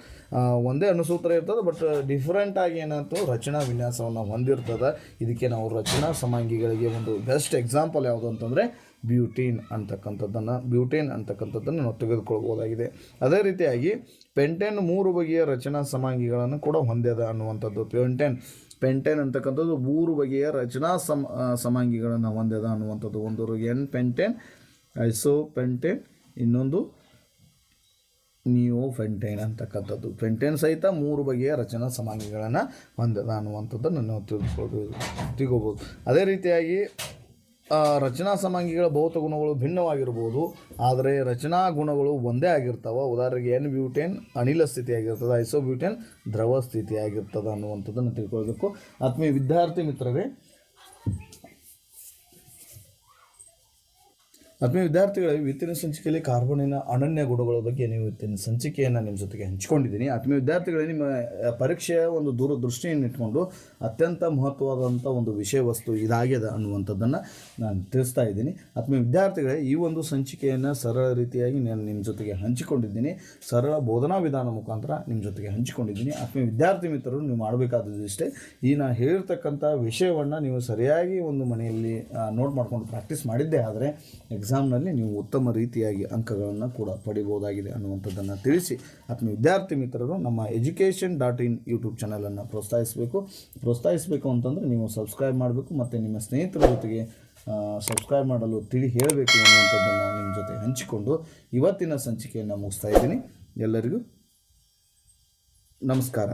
S1: ಒಂದೇ ಅನುಸೂತ್ರ ಇರ್ತದೆ, ಬಟ್ ಡಿಫ್ರೆಂಟ್ ಆಗಿ ಏನಂತ ರಚನಾ ವಿನ್ಯಾಸವನ್ನು ಹೊಂದಿರ್ತದೆ. ಇದಕ್ಕೆ ನಾವು ರಚನಾ ಸಮಾಂಗಿಗಳಿಗೆ ಒಂದು ಬೆಸ್ಟ್ ಎಕ್ಸಾಂಪಲ್ ಯಾವುದು ಅಂತಂದರೆ, ಬ್ಯೂಟೀನ್ ಅಂತಕ್ಕಂಥದ್ದನ್ನು, ಬ್ಯೂಟೇನ್ ಅಂತಕ್ಕಂಥದ್ದನ್ನು ನಾವು ತೆಗೆದುಕೊಳ್ಬೋದಾಗಿದೆ. ಅದೇ ರೀತಿಯಾಗಿ, ಪೆಂಟೆನ್ ಮೂರು ಬಗೆಯ ರಚನಾ ಸಮಾಂಗಿಗಳನ್ನು ಕೂಡ ಹೊಂದ್ಯದ ಅನ್ನುವಂಥದ್ದು. ಪೆಂಟೆನ್ ಪೆಂಟೆನ್ ಅಂತಕ್ಕಂಥದ್ದು ಮೂರು ಬಗೆಯ ರಚನಾ ಸಮ ಸಮಾಂಗಿಗಳನ್ನು ಹೊಂದ್ಯದ ಅನ್ನುವಂಥದ್ದು. ಒಂದು ಎನ್ ಪೆಂಟೆನ್ ಐಸೋ ಪೆಂಟೆನ್ ಇನ್ನೊಂದು ನಿಯೋ ಫೆಂಟೈನ್ ಅಂತಕ್ಕಂಥದ್ದು. ಫೆಂಟೈನ್ ಸಹಿತ ಮೂರು ಬಗೆಯ ರಚನಾ ಸಮಾಂಗಿಗಳನ್ನು ಹೊಂದಿದ ಅನ್ನುವಂಥದ್ದನ್ನು ನಾವು ತಿಳಿದುಕೊಳ್ಬೋದು ತಿಳ್ಕೊಬೋದು ಅದೇ ರೀತಿಯಾಗಿ ರಚನಾ ಸಮಾಂಗಿಗಳ ಭೌತ ಗುಣಗಳು ಭಿನ್ನವಾಗಿರ್ಬೋದು, ಆದರೆ ರಚನಾ ಗುಣಗಳು ಒಂದೇ ಆಗಿರ್ತಾವೆ. ಉದಾಹರಣೆಗೆ ಎನ್ ಬ್ಯೂಟೇನ್ ಅನಿಲ ಸ್ಥಿತಿ ಆಗಿರ್ತದೆ ಐಸೋ ಬ್ಯೂಟೇನ್ ದ್ರವ ಸ್ಥಿತಿ ಆಗಿರ್ತದೆ ಅನ್ನುವಂಥದ್ದನ್ನು ತಿಳ್ಕೊಳ್ಬೇಕು. ಆತ್ಮೀಯ ವಿದ್ಯಾರ್ಥಿ ಮಿತ್ರರೇ ಆತ್ಮೀಯ ವಿದ್ಯಾರ್ಥಿಗಳೇ ಇವತ್ತಿನ ಸಂಚಿಕೆಯಲ್ಲಿ ಕಾರ್ಬನಿನ ಅನನ್ಯ ಗುಣಗಳ ಬಗ್ಗೆ ನೀವು ಇವತ್ತಿನ ಸಂಚಿಕೆಯನ್ನು ನಿಮ್ಮ ಜೊತೆಗೆ ಹಂಚಿಕೊಂಡಿದ್ದೀನಿ. ಆತ್ಮೀಯ ವಿದ್ಯಾರ್ಥಿಗಳೇ ನಿಮ್ಮ ಪರೀಕ್ಷೆಯ ಒಂದು ದೂರದೃಷ್ಟಿಯನ್ನು ಇಟ್ಕೊಂಡು ಅತ್ಯಂತ ಮಹತ್ವವಾದಂಥ ಒಂದು ವಿಷಯ ವಸ್ತು ಇದಾಗಿದೆ ಅನ್ನುವಂಥದ್ದನ್ನು ನಾನು ತಿಳಿಸ್ತಾ ಇದ್ದೀನಿ. ಆತ್ಮೀಯ ವಿದ್ಯಾರ್ಥಿಗಳೇ ಈ ಒಂದು ಸಂಚಿಕೆಯನ್ನು ಸರಳ ರೀತಿಯಾಗಿ ನಾನು ನಿಮ್ಮ ಜೊತೆಗೆ ಹಂಚಿಕೊಂಡಿದ್ದೀನಿ. ಸರಳ ಬೋಧನಾ ವಿಧಾನ ಮುಖಾಂತರ ನಿಮ್ಮ ಜೊತೆಗೆ ಹಂಚಿಕೊಂಡಿದ್ದೀನಿ. ಆತ್ಮೀಯ ವಿದ್ಯಾರ್ಥಿ ಮಿತ್ರರು ನೀವು ಮಾಡಬೇಕಾದದ್ದು ಇಷ್ಟೇ. ಈ ನಾನು ಹೇಳಿರ್ತಕ್ಕಂಥ ವಿಷಯವನ್ನು ನೀವು ಸರಿಯಾಗಿ ಒಂದು ಮನೆಯಲ್ಲಿ ನೋಟ್ ಮಾಡ್ಕೊಂಡು ಪ್ರಾಕ್ಟೀಸ್ ಮಾಡಿದ್ದೇ ಆದರೆ ಎಕ್ಸಾಮ್ನಲ್ಲಿ ನೀವು ಉತ್ತಮ ರೀತಿಯಾಗಿ ಅಂಕಗಳನ್ನು ಕೂಡ ಪಡಿಬೋದಾಗಿದೆ ಅನ್ನುವಂಥದ್ದನ್ನು ತಿಳಿಸಿ ಆತ್ಮ ವಿದ್ಯಾರ್ಥಿ ಮಿತ್ರರು ನಮ್ಮ ಎಜುಕೇಷನ್ ಡಾಟ್ ಇನ್ ಯೂಟ್ಯೂಬ್ ಚಾನಲನ್ನು ಪ್ರೋತ್ಸಾಹಿಸಬೇಕು. ಪ್ರೋತ್ಸಾಹಿಸಬೇಕು ಅಂತಂದರೆ ನೀವು ಸಬ್ಸ್ಕ್ರೈಬ್ ಮಾಡಬೇಕು ಮತ್ತು ನಿಮ್ಮ ಸ್ನೇಹಿತರ ಜೊತೆಗೆ ಸಬ್ಸ್ಕ್ರೈಬ್ ಮಾಡಲು ತಿಳಿ ಹೇಳಬೇಕು ಅನ್ನುವಂಥದ್ದನ್ನು ನಿಮ್ಮ ಜೊತೆ ಹಂಚಿಕೊಂಡು ಇವತ್ತಿನ ಸಂಚಿಕೆಯನ್ನು ಮುಗಿಸ್ತಾ ಇದ್ದೀನಿ. ಎಲ್ಲರಿಗೂ ನಮಸ್ಕಾರ.